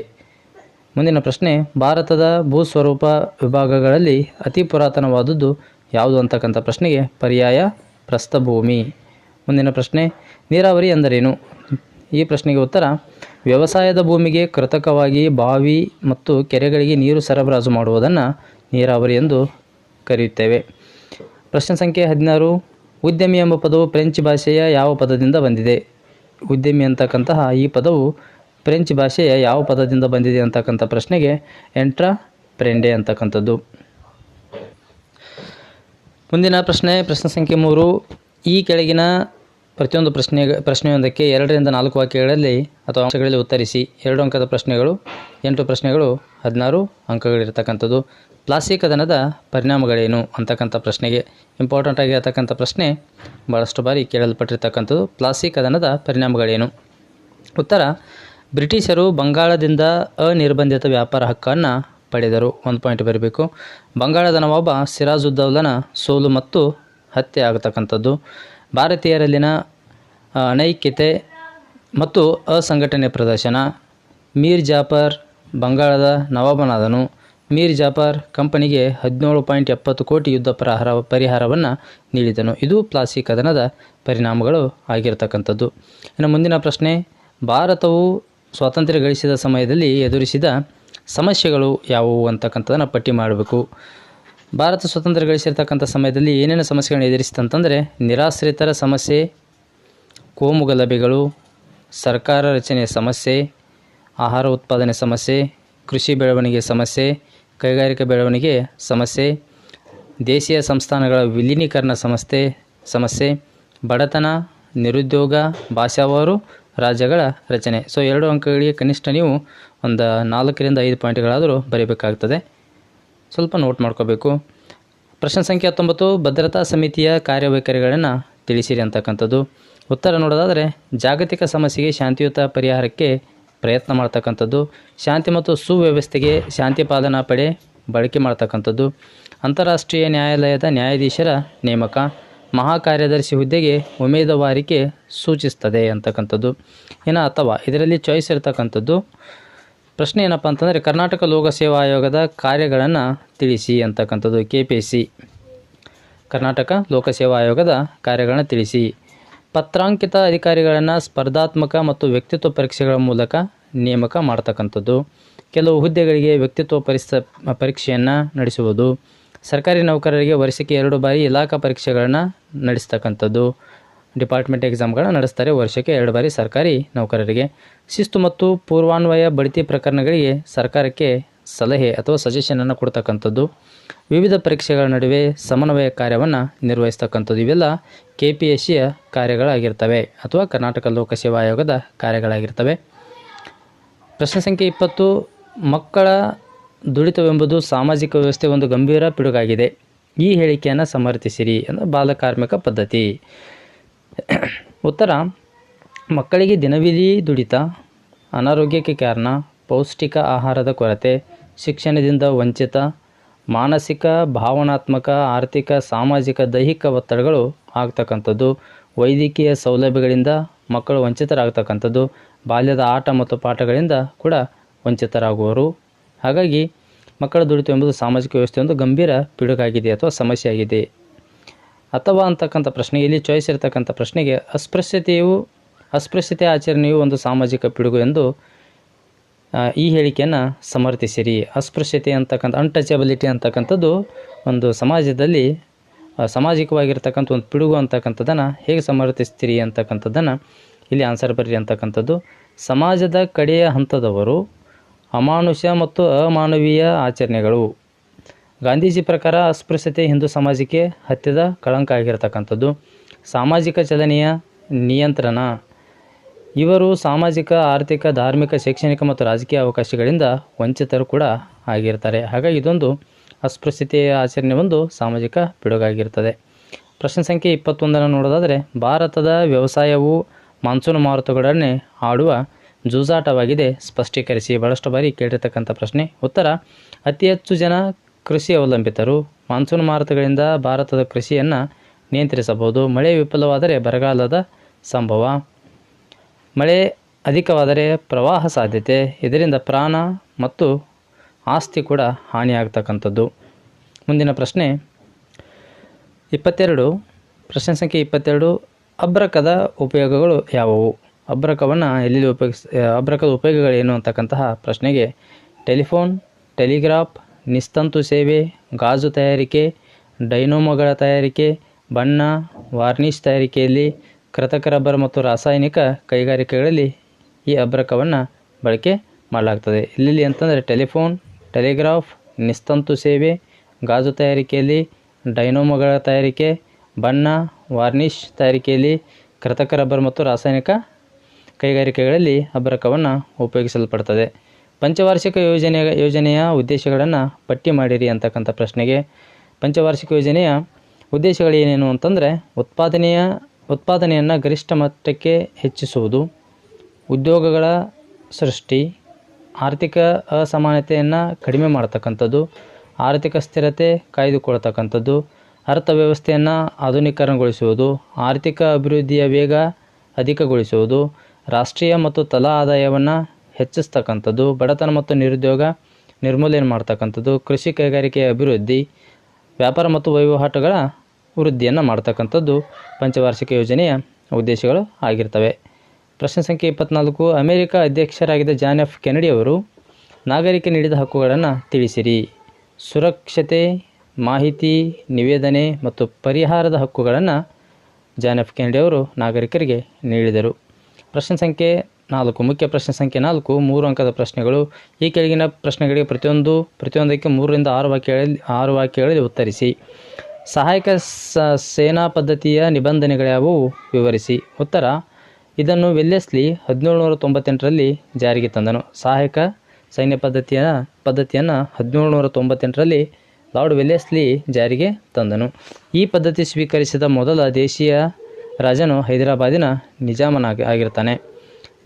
S1: ಮುಂದಿನ ಪ್ರಶ್ನೆ, ಭಾರತದ ಭೂಸ್ವರೂಪ ವಿಭಾಗಗಳಲ್ಲಿ ಅತಿ ಪುರಾತನವಾದದ್ದು ಯಾವುದು ಅಂತಕ್ಕಂಥ ಪ್ರಶ್ನೆಗೆ ಪರ್ಯಾಯ ಪ್ರಸ್ಥಭೂಮಿ. ಮುಂದಿನ ಪ್ರಶ್ನೆ, ನೀರಾವರಿ ಎಂದರೇನು? ಈ ಪ್ರಶ್ನೆಗೆ ಉತ್ತರ, ವ್ಯವಸಾಯದ ಭೂಮಿಗೆ ಕೃತಕವಾಗಿ ಬಾವಿ ಮತ್ತು ಕೆರೆಗಳಿಗೆ ನೀರು ಸರಬರಾಜು ಮಾಡುವುದನ್ನು ನೀರಾವರಿ ಎಂದು ಕರೆಯುತ್ತೇವೆ. ಪ್ರಶ್ನೆ ಸಂಖ್ಯೆ ಹದಿನಾರು, ಉದ್ಯಮಿ ಎಂಬ ಪದವು ಫ್ರೆಂಚ್ ಭಾಷೆಯ ಯಾವ ಪದದಿಂದ ಬಂದಿದೆ? ಉದ್ಯಮಿ ಅಂತಕ್ಕಂತಹ ಈ ಪದವು ಫ್ರೆಂಚ್ ಭಾಷೆಯ ಯಾವ ಪದದಿಂದ ಬಂದಿದೆ ಅಂತಕ್ಕಂಥ ಪ್ರಶ್ನೆಗೆ ಎಂಟ್ರಾ ಪ್ರೆಂಡೆ ಅಂತಕ್ಕಂಥದ್ದು. ಮುಂದಿನ ಪ್ರಶ್ನೆ ಪ್ರಶ್ನೆ ಸಂಖ್ಯೆ ಮೂರು, ಈ ಕೆಳಗಿನ ಪ್ರತಿಯೊಂದು ಪ್ರಶ್ನೆ ಪ್ರಶ್ನೆಯೊಂದಕ್ಕೆ ಎರಡರಿಂದ ನಾಲ್ಕು ವಾಕ್ಯಗಳಲ್ಲಿ ಅಥವಾ ಅಂಶಗಳಲ್ಲಿ ಉತ್ತರಿಸಿ ಎರಡು ಅಂಕದ ಪ್ರಶ್ನೆಗಳು, ಎಂಟು ಪ್ರಶ್ನೆಗಳು, ಹದಿನಾರು ಅಂಕಗಳಿರ್ತಕ್ಕಂಥದ್ದು. ಪ್ಲಾಸ್ಟಿಕ್ ಕದನದ ಪರಿಣಾಮಗಳೇನು ಅಂತಕ್ಕಂಥ ಪ್ರಶ್ನೆಗೆ ಇಂಪಾರ್ಟೆಂಟ್ ಆಗಿರತಕ್ಕಂಥ ಪ್ರಶ್ನೆ ಭಾಳಷ್ಟು ಬಾರಿ ಕೇಳಲ್ಪಟ್ಟಿರ್ತಕ್ಕಂಥದ್ದು. ಪ್ಲಾಸ್ಟಿಕ್ ಕದನದ ಪರಿಣಾಮಗಳೇನು? ಉತ್ತರ, ಬ್ರಿಟಿಷರು ಬಂಗಾಳದಿಂದ ಅನಿರ್ಬಂಧಿತ ವ್ಯಾಪಾರ ಹಕ್ಕನ್ನು ಪಡೆದರು. ಒಂದು ಪಾಯಿಂಟ್ ಬರಬೇಕು. ಬಂಗಾಳದ ನವಾಬ ಸಿರಾಜುದ್ದೌಲನ ಸೋಲು ಮತ್ತು ಹತ್ಯೆ ಆಗತಕ್ಕಂಥದ್ದು. ಭಾರತೀಯರಲ್ಲಿನ ಅನೈಕ್ಯತೆ ಮತ್ತು ಅಸಂಘಟನೆ ಪ್ರದರ್ಶನ. ಮೀರ್ ಜಾಫರ್ ಬಂಗಾಳದ ನವಾಬನಾದನು. ಮೀರ್ ಜಾಫರ್ ಕಂಪನಿಗೆ ಹದಿನೇಳು ಪಾಯಿಂಟ್ ಎಪ್ಪತ್ತು ಕೋಟಿ ಯುದ್ಧ ಪರಿಹಾರ ಪರಿಹಾರವನ್ನು ನೀಡಿದನು. ಇದು ಪ್ಲಾಸಿ ಕದನದ ಪರಿಣಾಮಗಳು ಆಗಿರತಕ್ಕಂಥದ್ದು. ಇನ್ನು ಮುಂದಿನ ಪ್ರಶ್ನೆ, ಭಾರತವು ಸ್ವಾತಂತ್ರ್ಯ ಗಳಿಸಿದ ಸಮಯದಲ್ಲಿ ಎದುರಿಸಿದ ಸಮಸ್ಯೆಗಳು ಯಾವುವು ಅಂತಕ್ಕಂಥದ್ದನ್ನು ಪಟ್ಟಿ ಮಾಡಬೇಕು. ಭಾರತ ಸ್ವತಂತ್ರ ಗಳಿಸಿರ್ತಕ್ಕಂಥ ಸಮಯದಲ್ಲಿ ಏನೇನು ಸಮಸ್ಯೆಗಳನ್ನ ಎದುರಿಸಿತಂತಂದರೆ ನಿರಾಶ್ರಿತರ ಸಮಸ್ಯೆ, ಕೋಮು ಗಲಭೆಗಳು, ಸರ್ಕಾರ ರಚನೆಯ ಸಮಸ್ಯೆ, ಆಹಾರ ಉತ್ಪಾದನೆ ಸಮಸ್ಯೆ, ಕೃಷಿ ಬೆಳವಣಿಗೆ ಸಮಸ್ಯೆ, ಕೈಗಾರಿಕಾ ಬೆಳವಣಿಗೆ ಸಮಸ್ಯೆ, ದೇಶೀಯ ಸಂಸ್ಥಾನಗಳ ವಿಲೀನೀಕರಣ ಸಮಸ್ಯೆ ಸಮಸ್ಯೆ, ಬಡತನ, ನಿರುದ್ಯೋಗ ಭಾಷಾವಾರು ರಾಜ್ಯಗಳ ರಚನೆ. ಸೊ ಎರಡು ಅಂಕಗಳಿಗೆ ಕನಿಷ್ಠ ನೀವು ಒಂದು ನಾಲ್ಕರಿಂದ ಐದು ಪಾಯಿಂಟ್ಗಳಾದರೂ ಬರೀಬೇಕಾಗ್ತದೆ. ಸ್ವಲ್ಪ ನೋಟ್ ಮಾಡ್ಕೋಬೇಕು. ಪ್ರಶ್ನೆ ಸಂಖ್ಯೆ ಹತ್ತೊಂಬತ್ತು, ಭದ್ರತಾ ಸಮಿತಿಯ ಕಾರ್ಯವೈಖರಿಗಳನ್ನು ತಿಳಿಸಿರಿ ಅಂತಕ್ಕಂಥದ್ದು. ಉತ್ತರ ನೋಡೋದಾದರೆ, ಜಾಗತಿಕ ಸಮಸ್ಯೆಗೆ ಶಾಂತಿಯುತ ಪರಿಹಾರಕ್ಕೆ ಪ್ರಯತ್ನ ಮಾಡ್ತಕ್ಕಂಥದ್ದು. ಶಾಂತಿ ಮತ್ತು ಸುವ್ಯವಸ್ಥೆಗೆ ಶಾಂತಿ ಪಾಲನಾ ಪಡೆ ಬಳಕೆ ಮಾಡ್ತಕ್ಕಂಥದ್ದು. ಅಂತಾರಾಷ್ಟ್ರೀಯ ನ್ಯಾಯಾಲಯದ ನ್ಯಾಯಾಧೀಶರ ನೇಮಕ. ಮಹಾಕಾರ್ಯದರ್ಶಿ ಹುದ್ದೆಗೆ ಉಮೇದುವಾರಿಕೆ ಸೂಚಿಸ್ತದೆ ಅಂತಕ್ಕಂಥದ್ದು. ಇನ್ನು ಅಥವಾ ಇದರಲ್ಲಿ ಚಾಯ್ಸ್ ಇರತಕ್ಕಂಥದ್ದು. ಪ್ರಶ್ನೆ ಏನಪ್ಪ ಅಂತಂದರೆ, ಕರ್ನಾಟಕ ಲೋಕಸೇವಾ ಆಯೋಗದ ಕಾರ್ಯಗಳನ್ನು ತಿಳಿಸಿ ಅಂತಕ್ಕಂಥದ್ದು ಕೆ ಪಿ ಸಿ ಕರ್ನಾಟಕ ಲೋಕಸೇವಾ ಆಯೋಗದ ಕಾರ್ಯಗಳನ್ನು ತಿಳಿಸಿ. ಪತ್ರಾಂಕಿತ ಅಧಿಕಾರಿಗಳನ್ನು ಸ್ಪರ್ಧಾತ್ಮಕ ಮತ್ತು ವ್ಯಕ್ತಿತ್ವ ಪರೀಕ್ಷೆಗಳ ಮೂಲಕ ನೇಮಕ ಮಾಡ್ತಕ್ಕಂಥದ್ದು. ಕೆಲವು ಹುದ್ದೆಗಳಿಗೆ ವ್ಯಕ್ತಿತ್ವ ಪರಿಸ, ಪರೀಕ್ಷೆಯನ್ನು ನಡೆಸುವುದು. ಸರ್ಕಾರಿ ನೌಕರರಿಗೆ ವರ್ಷಕ್ಕೆ ಎರಡು ಬಾರಿ ಇಲಾಖಾ ಪರೀಕ್ಷೆಗಳನ್ನು ನಡೆಸ್ತಕ್ಕಂಥದ್ದು. ಡಿಪಾರ್ಟ್ಮೆಂಟ್ ಎಕ್ಸಾಮ್ಗಳನ್ನ ನಡೆಸ್ತಾರೆ, ವರ್ಷಕ್ಕೆ ಎರಡು ಬಾರಿ ಸರ್ಕಾರಿ ನೌಕರರಿಗೆ. ಶಿಸ್ತು ಮತ್ತು ಪೂರ್ವಾನ್ವಯ ಬಡ್ತಿ ಪ್ರಕರಣಗಳಿಗೆ ಸರ್ಕಾರಕ್ಕೆ ಸಲಹೆ ಅಥವಾ ಸಜೆಷನನ್ನು ಕೊಡ್ತಕ್ಕಂಥದ್ದು. ವಿವಿಧ ಪರೀಕ್ಷೆಗಳ ನಡುವೆ ಸಮನ್ವಯ ಕಾರ್ಯವನ್ನು ನಿರ್ವಹಿಸ್ತಕ್ಕಂಥದ್ದು ಇವೆಲ್ಲ ಕೆ ಪಿ ಎಸ್ ಸಿಯ ಕಾರ್ಯಗಳಾಗಿರ್ತವೆ ಅಥವಾ ಕರ್ನಾಟಕ ಲೋಕಸೇವಾ ಆಯೋಗದ ಕಾರ್ಯಗಳಾಗಿರ್ತವೆ. ಪ್ರಶ್ನೆ ಸಂಖ್ಯೆ ಇಪ್ಪತ್ತು, ಮಕ್ಕಳ ದುಡಿತವೆಂಬುದು ಸಾಮಾಜಿಕ ವ್ಯವಸ್ಥೆ ಒಂದು ಗಂಭೀರ ಪಿಡುಗಾಗಿದೆ. ಈ ಹೇಳಿಕೆಯನ್ನು ಸಮರ್ಥಿಸಿರಿ ಅಂದರೆ ಬಾಲಕಾರ್ಮಿಕ ಪದ್ಧತಿ. ಉತ್ತರ ಮಕ್ಕಳಿಗೆ ದಿನವಿಡೀ ದುಡಿತ, ಅನಾರೋಗ್ಯಕ್ಕೆ ಕಾರಣ, ಪೌಷ್ಟಿಕ ಆಹಾರದ ಕೊರತೆ, ಶಿಕ್ಷಣದಿಂದ ವಂಚಿತ, ಮಾನಸಿಕ, ಭಾವನಾತ್ಮಕ, ಆರ್ಥಿಕ, ಸಾಮಾಜಿಕ, ದೈಹಿಕ ಒತ್ತಡಗಳು ಆಗ್ತಕ್ಕಂಥದ್ದು. ವೈದ್ಯಕೀಯ ಸೌಲಭ್ಯಗಳಿಂದ ಮಕ್ಕಳು ವಂಚಿತರಾಗ್ತಕ್ಕಂಥದ್ದು. ಬಾಲ್ಯದ ಆಟ ಮತ್ತು ಪಾಠಗಳಿಂದ ಕೂಡ ವಂಚಿತರಾಗುವರು. ಹಾಗಾಗಿ ಮಕ್ಕಳ ದುಡಿತ ಎಂಬುದು ಸಾಮಾಜಿಕ ವ್ಯವಸ್ಥೆ ಒಂದು ಗಂಭೀರ ಪಿಡುಗಾಗಿದೆ ಅಥವಾ ಸಮಸ್ಯೆಯಾಗಿದೆ. ಅಥವಾ ಅಂತಕ್ಕಂಥ ಪ್ರಶ್ನೆ ಇಲ್ಲಿ ಚಾಯ್ಸ್ ಇರತಕ್ಕಂಥ ಪ್ರಶ್ನೆಗೆ ಅಸ್ಪೃಶ್ಯತೆಯು ಅಸ್ಪೃಶ್ಯತೆ ಆಚರಣೆಯು ಒಂದು ಸಾಮಾಜಿಕ ಪಿಡುಗು ಎಂದು ಈ ಹೇಳಿಕೆಯನ್ನು ಸಮರ್ಥಿಸಿರಿ. ಅಸ್ಪೃಶ್ಯತೆ ಅಂತಕ್ಕಂಥ ಅನ್ಟಚಬಿಲಿಟಿ ಅಂತಕ್ಕಂಥದ್ದು ಒಂದು ಸಮಾಜದಲ್ಲಿ ಸಾಮಾಜಿಕವಾಗಿರ್ತಕ್ಕಂಥ ಒಂದು ಪಿಡುಗು ಅಂತಕ್ಕಂಥದ್ದನ್ನು ಹೇಗೆ ಸಮರ್ಥಿಸ್ತೀರಿ ಅಂತಕ್ಕಂಥದ್ದನ್ನು ಇಲ್ಲಿ ಆನ್ಸರ್ ಬರ್ರಿ ಅಂತಕ್ಕಂಥದ್ದು. ಸಮಾಜದ ಕಡೆಯ ಹಂತದವರು ಅಮಾನುಷ ಮತ್ತು ಅಮಾನವೀಯ ಆಚರಣೆಗಳು. ಗಾಂಧೀಜಿ ಪ್ರಕಾರ ಅಸ್ಪೃಶ್ಯತೆ ಹಿಂದೂ ಸಮಾಜಕ್ಕೆ ಹತ್ತಿದ ಕಳಂಕ ಆಗಿರತಕ್ಕಂಥದ್ದು. ಸಾಮಾಜಿಕ ಚಲನೆಯ ನಿಯಂತ್ರಣ. ಇವರು ಸಾಮಾಜಿಕ, ಆರ್ಥಿಕ, ಧಾರ್ಮಿಕ, ಶೈಕ್ಷಣಿಕ ಮತ್ತು ರಾಜಕೀಯ ಅವಕಾಶಗಳಿಂದ ವಂಚಿತರು ಕೂಡ ಆಗಿರ್ತಾರೆ. ಹಾಗಾಗಿ ಇದೊಂದು ಅಸ್ಪೃಶ್ಯತೆಯ ಆಚರಣೆ, ಒಂದು ಸಾಮಾಜಿಕ ಪಿಡುಗಾಗಿರ್ತದೆ. ಪ್ರಶ್ನೆ ಸಂಖ್ಯೆ ಇಪ್ಪತ್ತೊಂದನ್ನು ನೋಡೋದಾದರೆ, ಭಾರತದ ವ್ಯವಸಾಯವು ಮಾನ್ಸೂನ್ ಮಾರುತಗಳನ್ನೇ ಆಡುವ ಜೂಜಾಟವಾಗಿದೆ. ಸ್ಪಷ್ಟೀಕರಿಸಿ, ಬಹಳಷ್ಟು ಬಾರಿ ಕೇಳಿರ್ತಕ್ಕಂಥ ಪ್ರಶ್ನೆ. ಉತ್ತರ, ಅತಿ ಹೆಚ್ಚು ಜನ ಕೃಷಿ ಅವಲಂಬಿತರು. ಮಾನ್ಸೂನ್ ಮಾರುತಗಳಿಂದ ಭಾರತದ ಕೃಷಿಯನ್ನು ನಿಯಂತ್ರಿಸಬಹುದು. ಮಳೆ ವಿಫಲವಾದರೆ ಬರಗಾಲದ ಸಂಭವ. ಮಳೆ ಅಧಿಕವಾದರೆ ಪ್ರವಾಹ ಸಾಧ್ಯತೆ, ಇದರಿಂದ ಪ್ರಾಣ ಮತ್ತು ಆಸ್ತಿ ಕೂಡ ಹಾನಿಯಾಗ್ತಕ್ಕಂಥದ್ದು. ಮುಂದಿನ ಪ್ರಶ್ನೆ, ಇಪ್ಪತ್ತೆರಡು, ಪ್ರಶ್ನೆ ಸಂಖ್ಯೆ ಇಪ್ಪತ್ತೆರಡು, ಅಬ್ರಕದ ಉಪಯೋಗಗಳು ಯಾವುವು? ಅಬ್ರಕವನ್ನು ಎಲ್ಲೆಲ್ಲಿ ಉಪಯೋಗಿಸ್ ಅಬ್ರಕದ ಉಪಯೋಗಗಳೇನು ಅಂತಕ್ಕಂತಹ ಪ್ರಶ್ನೆಗೆ ಟೆಲಿಫೋನ್, ಟೆಲಿಗ್ರಾಫ್, ನಿಸ್ತಂತು ಸೇವೆ, ಗಾಜು ತಯಾರಿಕೆ, ಡೈನೋಮೊಗಳ ತಯಾರಿಕೆ, ಬಣ್ಣ, ವಾರ್ನಿಷ್ ತಯಾರಿಕೆಯಲ್ಲಿ ಕೃತಕ ರಬ್ಬರ್ ಮತ್ತು ರಾಸಾಯನಿಕ ಕೈಗಾರಿಕೆಗಳಲ್ಲಿ ಈ ಅಬ್ರಕವನ್ನು ಬಳಕೆ ಮಾಡಲಾಗ್ತದೆ. ಇಲ್ಲಿ ಅಂತಂದರೆ ಟೆಲಿಫೋನ್, ಟೆಲಿಗ್ರಾಫ್, ನಿಸ್ತಂತು ಸೇವೆ, ಗಾಜು ತಯಾರಿಕೆಯಲ್ಲಿ, ಡೈನೋಮೊಗಳ ತಯಾರಿಕೆ, ಬಣ್ಣ, ವಾರ್ನಿಷ್ ತಯಾರಿಕೆಯಲ್ಲಿ, ಕೃತಕ ರಬ್ಬರ್ ಮತ್ತು ರಾಸಾಯನಿಕ ಕೈಗಾರಿಕೆಗಳಲ್ಲಿ ಅಬ್ರಕವನ್ನು ಉಪಯೋಗಿಸಲ್ಪಡ್ತದೆ. ಪಂಚವಾರ್ಷಿಕ ಯೋಜನೆ ಯೋಜನೆಯ ಉದ್ದೇಶಗಳನ್ನು ಪಟ್ಟಿ ಮಾಡಿರಿ ಅಂತಕ್ಕಂಥ ಪ್ರಶ್ನೆಗೆ ಪಂಚವಾರ್ಷಿಕ ಯೋಜನೆಯ ಉದ್ದೇಶಗಳೇನೇನು ಅಂತಂದರೆ, ಉತ್ಪಾದನೆಯ ಉತ್ಪಾದನೆಯನ್ನು ಗರಿಷ್ಠ ಮಟ್ಟಕ್ಕೆ ಹೆಚ್ಚಿಸುವುದು, ಉದ್ಯೋಗಗಳ ಸೃಷ್ಟಿ, ಆರ್ಥಿಕ ಅಸಮಾನತೆಯನ್ನು ಕಡಿಮೆ ಮಾಡತಕ್ಕಂಥದ್ದು, ಆರ್ಥಿಕ ಸ್ಥಿರತೆ ಕಾಯ್ದುಕೊಳ್ತಕ್ಕಂಥದ್ದು ಅರ್ಥವ್ಯವಸ್ಥೆಯನ್ನು ಆಧುನೀಕರಣಗೊಳಿಸುವುದು, ಆರ್ಥಿಕ ಅಭಿವೃದ್ಧಿಯ ವೇಗ ಅಧಿಕಗೊಳಿಸುವುದು, ರಾಷ್ಟ್ರೀಯ ಮತ್ತು ತಲಾ ಆದಾಯವನ್ನು ಹೆಚ್ಚಿಸ್ತಕ್ಕಂಥದ್ದು, ಬಡತನ ಮತ್ತು ನಿರುದ್ಯೋಗ ನಿರ್ಮೂಲನೆ ಮಾಡ್ತಕ್ಕಂಥದ್ದು, ಕೃಷಿ ಕೈಗಾರಿಕೆಯ ಅಭಿವೃದ್ಧಿ, ವ್ಯಾಪಾರ ಮತ್ತು ವಹಿವಾಟುಗಳ ವೃದ್ಧಿಯನ್ನು ಮಾಡ್ತಕ್ಕಂಥದ್ದು ಪಂಚವಾರ್ಷಿಕ ಯೋಜನೆಯ ಉದ್ದೇಶಗಳು ಆಗಿರ್ತವೆ. ಪ್ರಶ್ನೆ ಸಂಖ್ಯೆ ಇಪ್ಪತ್ನಾಲ್ಕು, ಅಮೆರಿಕ ಅಧ್ಯಕ್ಷರಾಗಿದ್ದ ಜಾನ್ ಎಫ್ ಕೆನಡಿ ಅವರು, ನಾಗರಿಕ ನೀಡಿದ ಹಕ್ಕುಗಳನ್ನು ತಿಳಿಸಿರಿ. ಸುರಕ್ಷತೆ, ಮಾಹಿತಿ, ನಿವೇದನೆ ಮತ್ತು ಪರಿಹಾರದ ಹಕ್ಕುಗಳನ್ನು ಜಾನ್ ಎಫ್ ಕೆನಡಿ ಅವರು ನಾಗರಿಕರಿಗೆ ನೀಡಿದರು. ಪ್ರಶ್ನೆ ಸಂಖ್ಯೆ ನಾಲ್ಕು, ಮುಖ್ಯ ಪ್ರಶ್ನೆ ಸಂಖ್ಯೆ ನಾಲ್ಕು, ಮೂರು ಅಂಕದ ಪ್ರಶ್ನೆಗಳು. ಈ ಕೆಳಗಿನ ಪ್ರಶ್ನೆಗಳಿಗೆ ಪ್ರತಿಯೊಂದು, ಪ್ರತಿಯೊಂದಕ್ಕೆ ಮೂರರಿಂದ ಆರು ವಾಕ್ಯಗಳಲ್ಲಿ ಆರು ವಾಕ್ಯಗಳಲ್ಲಿ ಉತ್ತರಿಸಿ. ಸಹಾಯಕ ಸ, ಸೇನಾ ಪದ್ಧತಿಯ ನಿಬಂಧನೆಗಳ್ಯಾವುವು ವಿವರಿಸಿ. ಉತ್ತರ. ಇದನ್ನು ವೆಲ್ಲೆಸ್ಲಿ ಹದಿನೇಳು ನೂರ ತೊಂಬತ್ತೆಂಟರಲ್ಲಿ ಜಾರಿಗೆ ತಂದನು. ಸಹಾಯಕ ಸೈನ್ಯ ಪದ್ಧತಿಯ, ಪದ್ಧತಿಯನ್ನು ಹದಿನೇಳು ನೂರ ತೊಂಬತ್ತೆಂಟರಲ್ಲಿ ಲಾರ್ಡ್ ವೆಲ್ಲೆಸ್ಲಿ ಜಾರಿಗೆ ತಂದನು. ಈ ಪದ್ಧತಿ ಸ್ವೀಕರಿಸಿದ ಮೊದಲ ದೇಶೀಯ ರಾಜನು ಹೈದರಾಬಾದಿನ ನಿಜಾಮನಾಗಿ ಆಗಿರ್ತಾನೆ.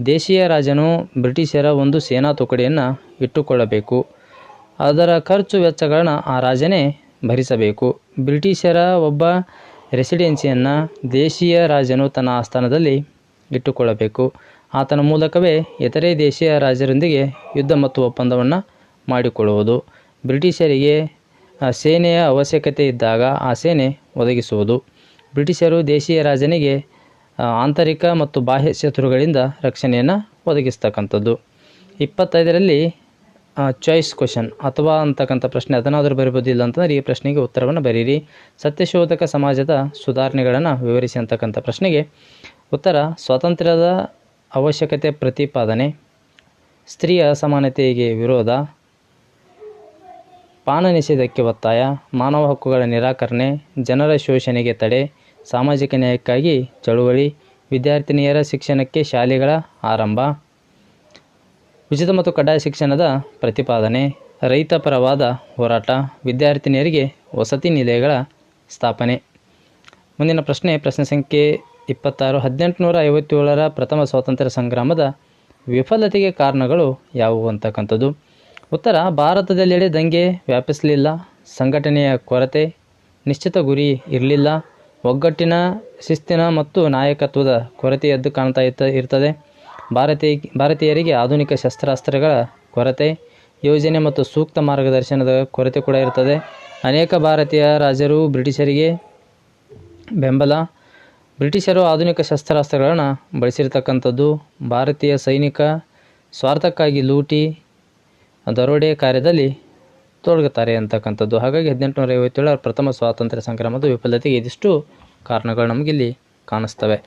S1: ದೇಶೀಯ ರಾಜನು ಬ್ರಿಟಿಷರ ಒಂದು ಸೇನಾ ತುಕಡಿಯನ್ನು ಇಟ್ಟುಕೊಳ್ಳಬೇಕು. ಅದರ ಖರ್ಚು ವೆಚ್ಚಗಳನ್ನು ಆ ರಾಜನೇ ಭರಿಸಬೇಕು. ಬ್ರಿಟಿಷರ ಒಬ್ಬ ರೆಸಿಡೆನ್ಸಿಯನ್ನು ದೇಶೀಯ ರಾಜನು ತನ್ನ ಆಸ್ಥಾನದಲ್ಲಿ ಇಟ್ಟುಕೊಳ್ಳಬೇಕು. ಆತನ ಮೂಲಕವೇ ಇತರೆ ದೇಶೀಯ ರಾಜರೊಂದಿಗೆ ಯುದ್ಧ ಮತ್ತು ಒಪ್ಪಂದವನ್ನು ಮಾಡಿಕೊಳ್ಳುವುದು. ಬ್ರಿಟಿಷರಿಗೆ ಸೇನೆಯ ಅವಶ್ಯಕತೆ ಇದ್ದಾಗ ಆ ಸೇನೆ ಒದಗಿಸುವುದು. ಬ್ರಿಟಿಷರು ದೇಶೀಯ ರಾಜನಿಗೆ ಆಂತರಿಕ ಮತ್ತು ಬಾಹ್ಯ ಶತ್ರುಗಳಿಂದ ರಕ್ಷಣೆಯನ್ನು ಒದಗಿಸ್ತಕ್ಕಂಥದ್ದು. ಇಪ್ಪತ್ತೈದರಲ್ಲಿ ಚಾಯ್ಸ್ ಕ್ವಶನ್ ಅಥವಾ ಅಂತಕ್ಕಂಥ ಪ್ರಶ್ನೆ ಅದನ್ನಾದರೂ ಬರಿಬೋದಿಲ್ಲ ಅಂತಂದರೆ ಈ ಪ್ರಶ್ನೆಗೆ ಉತ್ತರವನ್ನು ಬರೀರಿ. ಸತ್ಯಶೋಧಕ ಸಮಾಜದ ಸುಧಾರಣೆಗಳನ್ನು ವಿವರಿಸಿ ಅಂತಕ್ಕಂಥ ಪ್ರಶ್ನೆಗೆ ಉತ್ತರ, ಸ್ವಾತಂತ್ರ್ಯದ ಅವಶ್ಯಕತೆ ಪ್ರತಿಪಾದನೆ, ಸ್ತ್ರೀ ಅಸಮಾನತೆಗೆ ವಿರೋಧ, ಪಾನ ನಿಷೇಧಕ್ಕೆ ಒತ್ತಾಯ, ಮಾನವ ಹಕ್ಕುಗಳ ನಿರಾಕರಣೆ, ಜನರ ಶೋಷಣೆಗೆ ತಡೆ, ಸಾಮಾಜಿಕ ನ್ಯಾಯಕ್ಕಾಗಿ ಚಳುವಳಿ, ವಿದ್ಯಾರ್ಥಿನಿಯರ ಶಿಕ್ಷಣಕ್ಕೆ ಶಾಲೆಗಳ ಆರಂಭ. ಉಚಿತ ಮತ್ತು ಕಡ್ಡಾಯ ಶಿಕ್ಷಣದ ಪ್ರತಿಪಾದನೆ, ರೈತ ಪರವಾದ ಹೋರಾಟ, ವಿದ್ಯಾರ್ಥಿನಿಯರಿಗೆ ವಸತಿ ನಿಲಯಗಳ ಸ್ಥಾಪನೆ. ಮುಂದಿನ ಪ್ರಶ್ನೆ ಪ್ರಶ್ನೆ ಸಂಖ್ಯೆ ಇಪ್ಪತ್ತಾರು, ಹದಿನೆಂಟುನೂರ ಐವತ್ತೇಳರ ಪ್ರಥಮ ಸ್ವಾತಂತ್ರ್ಯ ಸಂಗ್ರಾಮದ ವಿಫಲತೆಗೆ ಕಾರಣಗಳು ಯಾವುವು ಅಂತಕ್ಕಂಥದ್ದು? ಉತ್ತರ ಭಾರತದೆಲ್ಲೆಡೆ ದಂಗೆ ವ್ಯಾಪಿಸಲಿಲ್ಲ, ಸಂಘಟನೆಯ ಕೊರತೆ ನಿಶ್ಚಿತ ಗುರಿ ಇರಲಿಲ್ಲ, ಒಗ್ಗಟ್ಟಿನ, ಶಿಸ್ತಿನ ಮತ್ತು ನಾಯಕತ್ವದ ಕೊರತೆ ಎದ್ದು ಕಾಣ್ತಾ ಇರ್ತದೆ. ಭಾರತೀಯ ಭಾರತೀಯರಿಗೆ ಆಧುನಿಕ ಶಸ್ತ್ರಾಸ್ತ್ರಗಳ ಕೊರತೆ, ಯೋಜನೆ ಮತ್ತು ಸೂಕ್ತ ಮಾರ್ಗದರ್ಶನದ ಕೊರತೆ ಕೂಡ ಇರ್ತದೆ. ಅನೇಕ ಭಾರತೀಯ ರಾಜರು ಬ್ರಿಟಿಷರಿಗೆ ಬೆಂಬಲ, ಬ್ರಿಟಿಷರು ಆಧುನಿಕ ಶಸ್ತ್ರಾಸ್ತ್ರಗಳನ್ನು ಬಳಸಿರ್ತಕ್ಕಂಥದ್ದು ಭಾರತೀಯ ಸೈನಿಕ ಸ್ವಾರ್ಥಕ್ಕಾಗಿ ಲೂಟಿ, ದರೋಡೆ ಕಾರ್ಯದಲ್ಲಿ ತೊಡಗುತ್ತಾರೆ ಅಂತಕ್ಕಂಥದ್ದು. ಹಾಗಾಗಿ ಹದಿನೆಂಟುನೂರ ಐವತ್ತೇಳರ ಪ್ರಥಮ ಸ್ವಾತಂತ್ರ್ಯ ಸಂಗ್ರಾಮದ ವಿಫಲತೆಗೆ ಇದಿಷ್ಟು ಕಾರಣಗಳು ನಮಗಿಲ್ಲಿ ಕಾಣಿಸ್ತವೆ.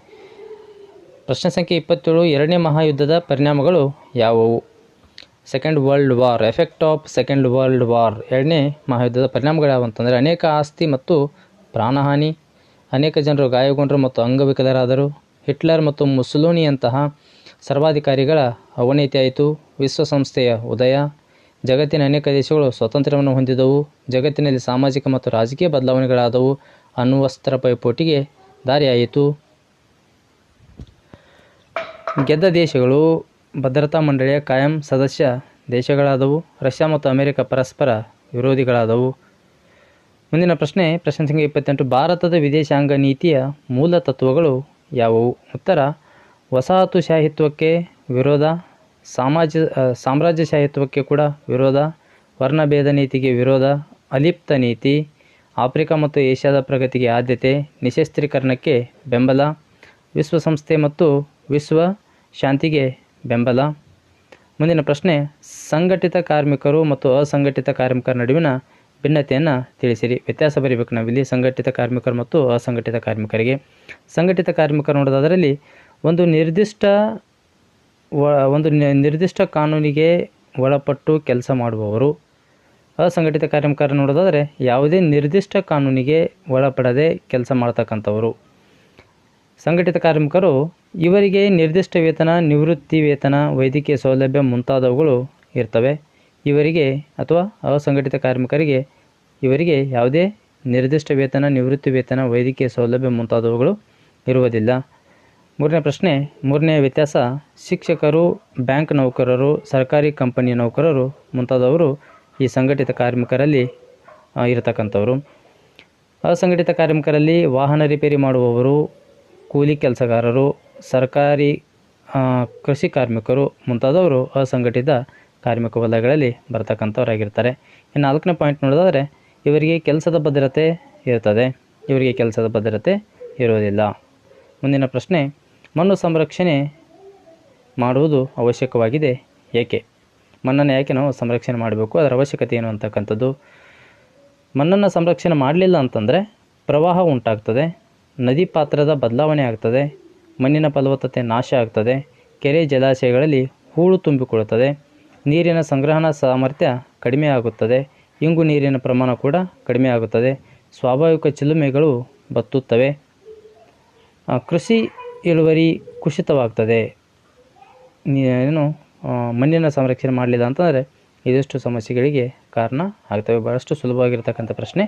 S1: ಪ್ರಶ್ನೆ ಸಂಖ್ಯೆ ಇಪ್ಪತ್ತೇಳು, ಎರಡನೇ ಮಹಾಯುದ್ಧದ ಪರಿಣಾಮಗಳು ಯಾವುವು? Second world war effect of second world war ಎರಡನೇ ಮಹಾಯುದ್ಧದ ಪರಿಣಾಮಗಳು ಅಂತಂದರೆ, ಅನೇಕ ಆಸ್ತಿ ಮತ್ತು ಪ್ರಾಣಹಾನಿ, ಅನೇಕ ಜನರು ಗಾಯಗೊಂಡರು ಮತ್ತು ಅಂಗವಿಕಲರಾದರು. ಹಿಟ್ಲರ್ ಮತ್ತು ಮುಸುಲೋನಿಯಂತಹ ಸರ್ವಾಧಿಕಾರಿಗಳ ಅವನತಿ ಆಯಿತು. ವಿಶ್ವಸಂಸ್ಥೆಯ ಉದಯ. ಜಗತ್ತಿನ ಅನೇಕ ದೇಶಗಳು ಸ್ವಾತಂತ್ರ್ಯವನ್ನು ಹೊಂದಿದವು. ಜಗತ್ತಿನಲ್ಲಿ ಸಾಮಾಜಿಕ ಮತ್ತು ರಾಜಕೀಯ ಬದಲಾವಣೆಗಳಾದವು. ಅಣ್ವಸ್ತ್ರ ಪೈಪೋಟಿಗೆ ದಾರಿಯಾಯಿತು. ಗೆದ್ದ ದೇಶಗಳು ಭದ್ರತಾ ಮಂಡಳಿಯ ಕಾಯಂ ಸದಸ್ಯ ದೇಶಗಳಾದವು. ರಷ್ಯಾ ಮತ್ತು ಅಮೆರಿಕ ಪರಸ್ಪರ ವಿರೋಧಿಗಳಾದವು. ಮುಂದಿನ ಪ್ರಶ್ನೆ ಪ್ರಶ್ನೆ ಸಂಖ್ಯೆ ಇಪ್ಪತ್ತೆಂಟು. ಭಾರತದ ವಿದೇಶಾಂಗ ನೀತಿಯ ಮೂಲ ತತ್ವಗಳು ಯಾವುವು? ಉತ್ತರ ವಸಾಹತುಶಾಹಿತ್ವಕ್ಕೆ ವಿರೋಧ ಸಾಮಾಜ ಸಾಮ್ರಾಜ್ಯಶಾಹಿತ್ವಕ್ಕೆ ಕೂಡ ವಿರೋಧ ವರ್ಣಭೇದ ನೀತಿಗೆ ವಿರೋಧ, ಅಲಿಪ್ತ ನೀತಿ, ಆಫ್ರಿಕಾ ಮತ್ತು ಏಷ್ಯಾದ ಪ್ರಗತಿಗೆ ಆದ್ಯತೆ, ನಿಶಸ್ತ್ರೀಕರಣಕ್ಕೆ ಬೆಂಬಲ, ವಿಶ್ವಸಂಸ್ಥೆ ಮತ್ತು ವಿಶ್ವ ಶಾಂತಿಗೆ ಬೆಂಬಲ. ಮುಂದಿನ ಪ್ರಶ್ನೆ, ಸಂಘಟಿತ ಕಾರ್ಮಿಕರು ಮತ್ತು ಅಸಂಘಟಿತ ಕಾರ್ಮಿಕರ ನಡುವಿನ ಭಿನ್ನತೆಯನ್ನು ತಿಳಿಸಿರಿ. ವ್ಯತ್ಯಾಸ ಬರೀಬೇಕು ನಾವಿಲ್ಲಿ, ಸಂಘಟಿತ ಕಾರ್ಮಿಕರು ಮತ್ತು ಅಸಂಘಟಿತ ಕಾರ್ಮಿಕರಿಗೆ. ಸಂಘಟಿತ ಕಾರ್ಮಿಕರು ನೋಡೋದಾದರಲ್ಲಿ ಒಂದು ನಿರ್ದಿಷ್ಟ ಒಂದು ನಿರ್ದಿಷ್ಟ ಕಾನೂನಿಗೆ ಒಳಪಟ್ಟು ಕೆಲಸ ಮಾಡುವವರು. ಅಸಂಘಟಿತ ಕಾರ್ಮಿಕರು ನೋಡೋದಾದರೆ ಯಾವುದೇ ನಿರ್ದಿಷ್ಟ ಕಾನೂನಿಗೆ ಒಳಪಡದೆ ಕೆಲಸ ಮಾಡ್ತಕ್ಕಂಥವರು. ಸಂಘಟಿತ ಕಾರ್ಮಿಕರು, ಇವರಿಗೆ ನಿರ್ದಿಷ್ಟ ವೇತನ, ನಿವೃತ್ತಿ ವೇತನ, ವೈದ್ಯಕೀಯ ಸೌಲಭ್ಯ ಮುಂತಾದವುಗಳು ಇರ್ತವೆ. ಇವರಿಗೆ ಅಥವಾ ಅಸಂಘಟಿತ ಕಾರ್ಮಿಕರಿಗೆ ಇವರಿಗೆ ಯಾವುದೇ ನಿರ್ದಿಷ್ಟ ವೇತನ, ನಿವೃತ್ತಿ ವೇತನ, ವೈದ್ಯಕೀಯ ಸೌಲಭ್ಯ ಮುಂತಾದವುಗಳು ಇರುವುದಿಲ್ಲ. ಮೂರನೇ ಪ್ರಶ್ನೆ, ಮೂರನೇ ವ್ಯತ್ಯಾಸ, ಶಿಕ್ಷಕರು, ಬ್ಯಾಂಕ್ ನೌಕರರು, ಸರ್ಕಾರಿ ಕಂಪನಿ ನೌಕರರು ಮುಂತಾದವರು ಈ ಸಂಘಟಿತ ಕಾರ್ಮಿಕರಲ್ಲಿ ಇರತಕ್ಕಂಥವರು. ಅಸಂಘಟಿತ ಕಾರ್ಮಿಕರಲ್ಲಿ ವಾಹನ ರಿಪೇರಿ ಮಾಡುವವರು ಕೂಲಿ ಕೆಲಸಗಾರರು, ಸರ್ಕಾರಿ ಕೃಷಿ ಕಾರ್ಮಿಕರು ಮುಂತಾದವರು ಅಸಂಘಟಿತ ಕಾರ್ಮಿಕ ವಲಯಗಳಲ್ಲಿ ಬರ್ತಕ್ಕಂಥವರಾಗಿರ್ತಾರೆ. ಇನ್ನು ನಾಲ್ಕನೇ ಪಾಯಿಂಟ್ ನೋಡೋದಾದರೆ, ಇವರಿಗೆ ಕೆಲಸದ ಭದ್ರತೆ ಇರ್ತದೆ. ಇವರಿಗೆ ಕೆಲಸದ ಭದ್ರತೆ ಇರುವುದಿಲ್ಲ ಮುಂದಿನ ಪ್ರಶ್ನೆ, ಮಣ್ಣು ಸಂರಕ್ಷಣೆ ಮಾಡುವುದು ಅವಶ್ಯಕವಾಗಿದೆ ಏಕೆ? ಮಣ್ಣನ್ನು ಯಾಕೆ ನಾವು ಸಂರಕ್ಷಣೆ ಮಾಡಬೇಕು? ಅದರ ಅವಶ್ಯಕತೆ ಏನು ಅಂತಕ್ಕಂಥದ್ದು? ಮಣ್ಣನ್ನು ಸಂರಕ್ಷಣೆ ಮಾಡಲಿಲ್ಲ ಅಂತಂದರೆ ಪ್ರವಾಹ ಉಂಟಾಗ್ತದೆ. ನದಿ ಪಾತ್ರದ ಬದಲಾವಣೆ ಆಗ್ತದೆ, ಮಣ್ಣಿನ ಫಲವತ್ತತೆ ನಾಶ ಆಗ್ತದೆ, ಕೆರೆ ಜಲಾಶಯಗಳಲ್ಲಿ ಹೂಳು ತುಂಬಿಕೊಳ್ಳುತ್ತದೆ, ನೀರಿನ ಸಂಗ್ರಹಣಾ ಸಾಮರ್ಥ್ಯ ಕಡಿಮೆ ಆಗುತ್ತದೆ, ಇಂಗು ನೀರಿನ ಪ್ರಮಾಣ ಕೂಡ ಕಡಿಮೆ ಆಗುತ್ತದೆ, ಸ್ವಾಭಾವಿಕ ಚಿಲುಮೆಗಳು ಬತ್ತುತ್ತವೆ. ಕೃಷಿ ಇಳುವರಿ ಕುಸಿತವಾಗ್ತದೆ ಏನು ಮಣ್ಣಿನ ಸಂರಕ್ಷಣೆ ಮಾಡಲಿಲ್ಲ ಅಂತಂದರೆ ಇದಿಷ್ಟು ಸಮಸ್ಯೆಗಳಿಗೆ ಕಾರಣ ಆಗ್ತವೆ. ಭಾಳಷ್ಟು ಸುಲಭವಾಗಿರ್ತಕ್ಕಂಥ ಪ್ರಶ್ನೆ.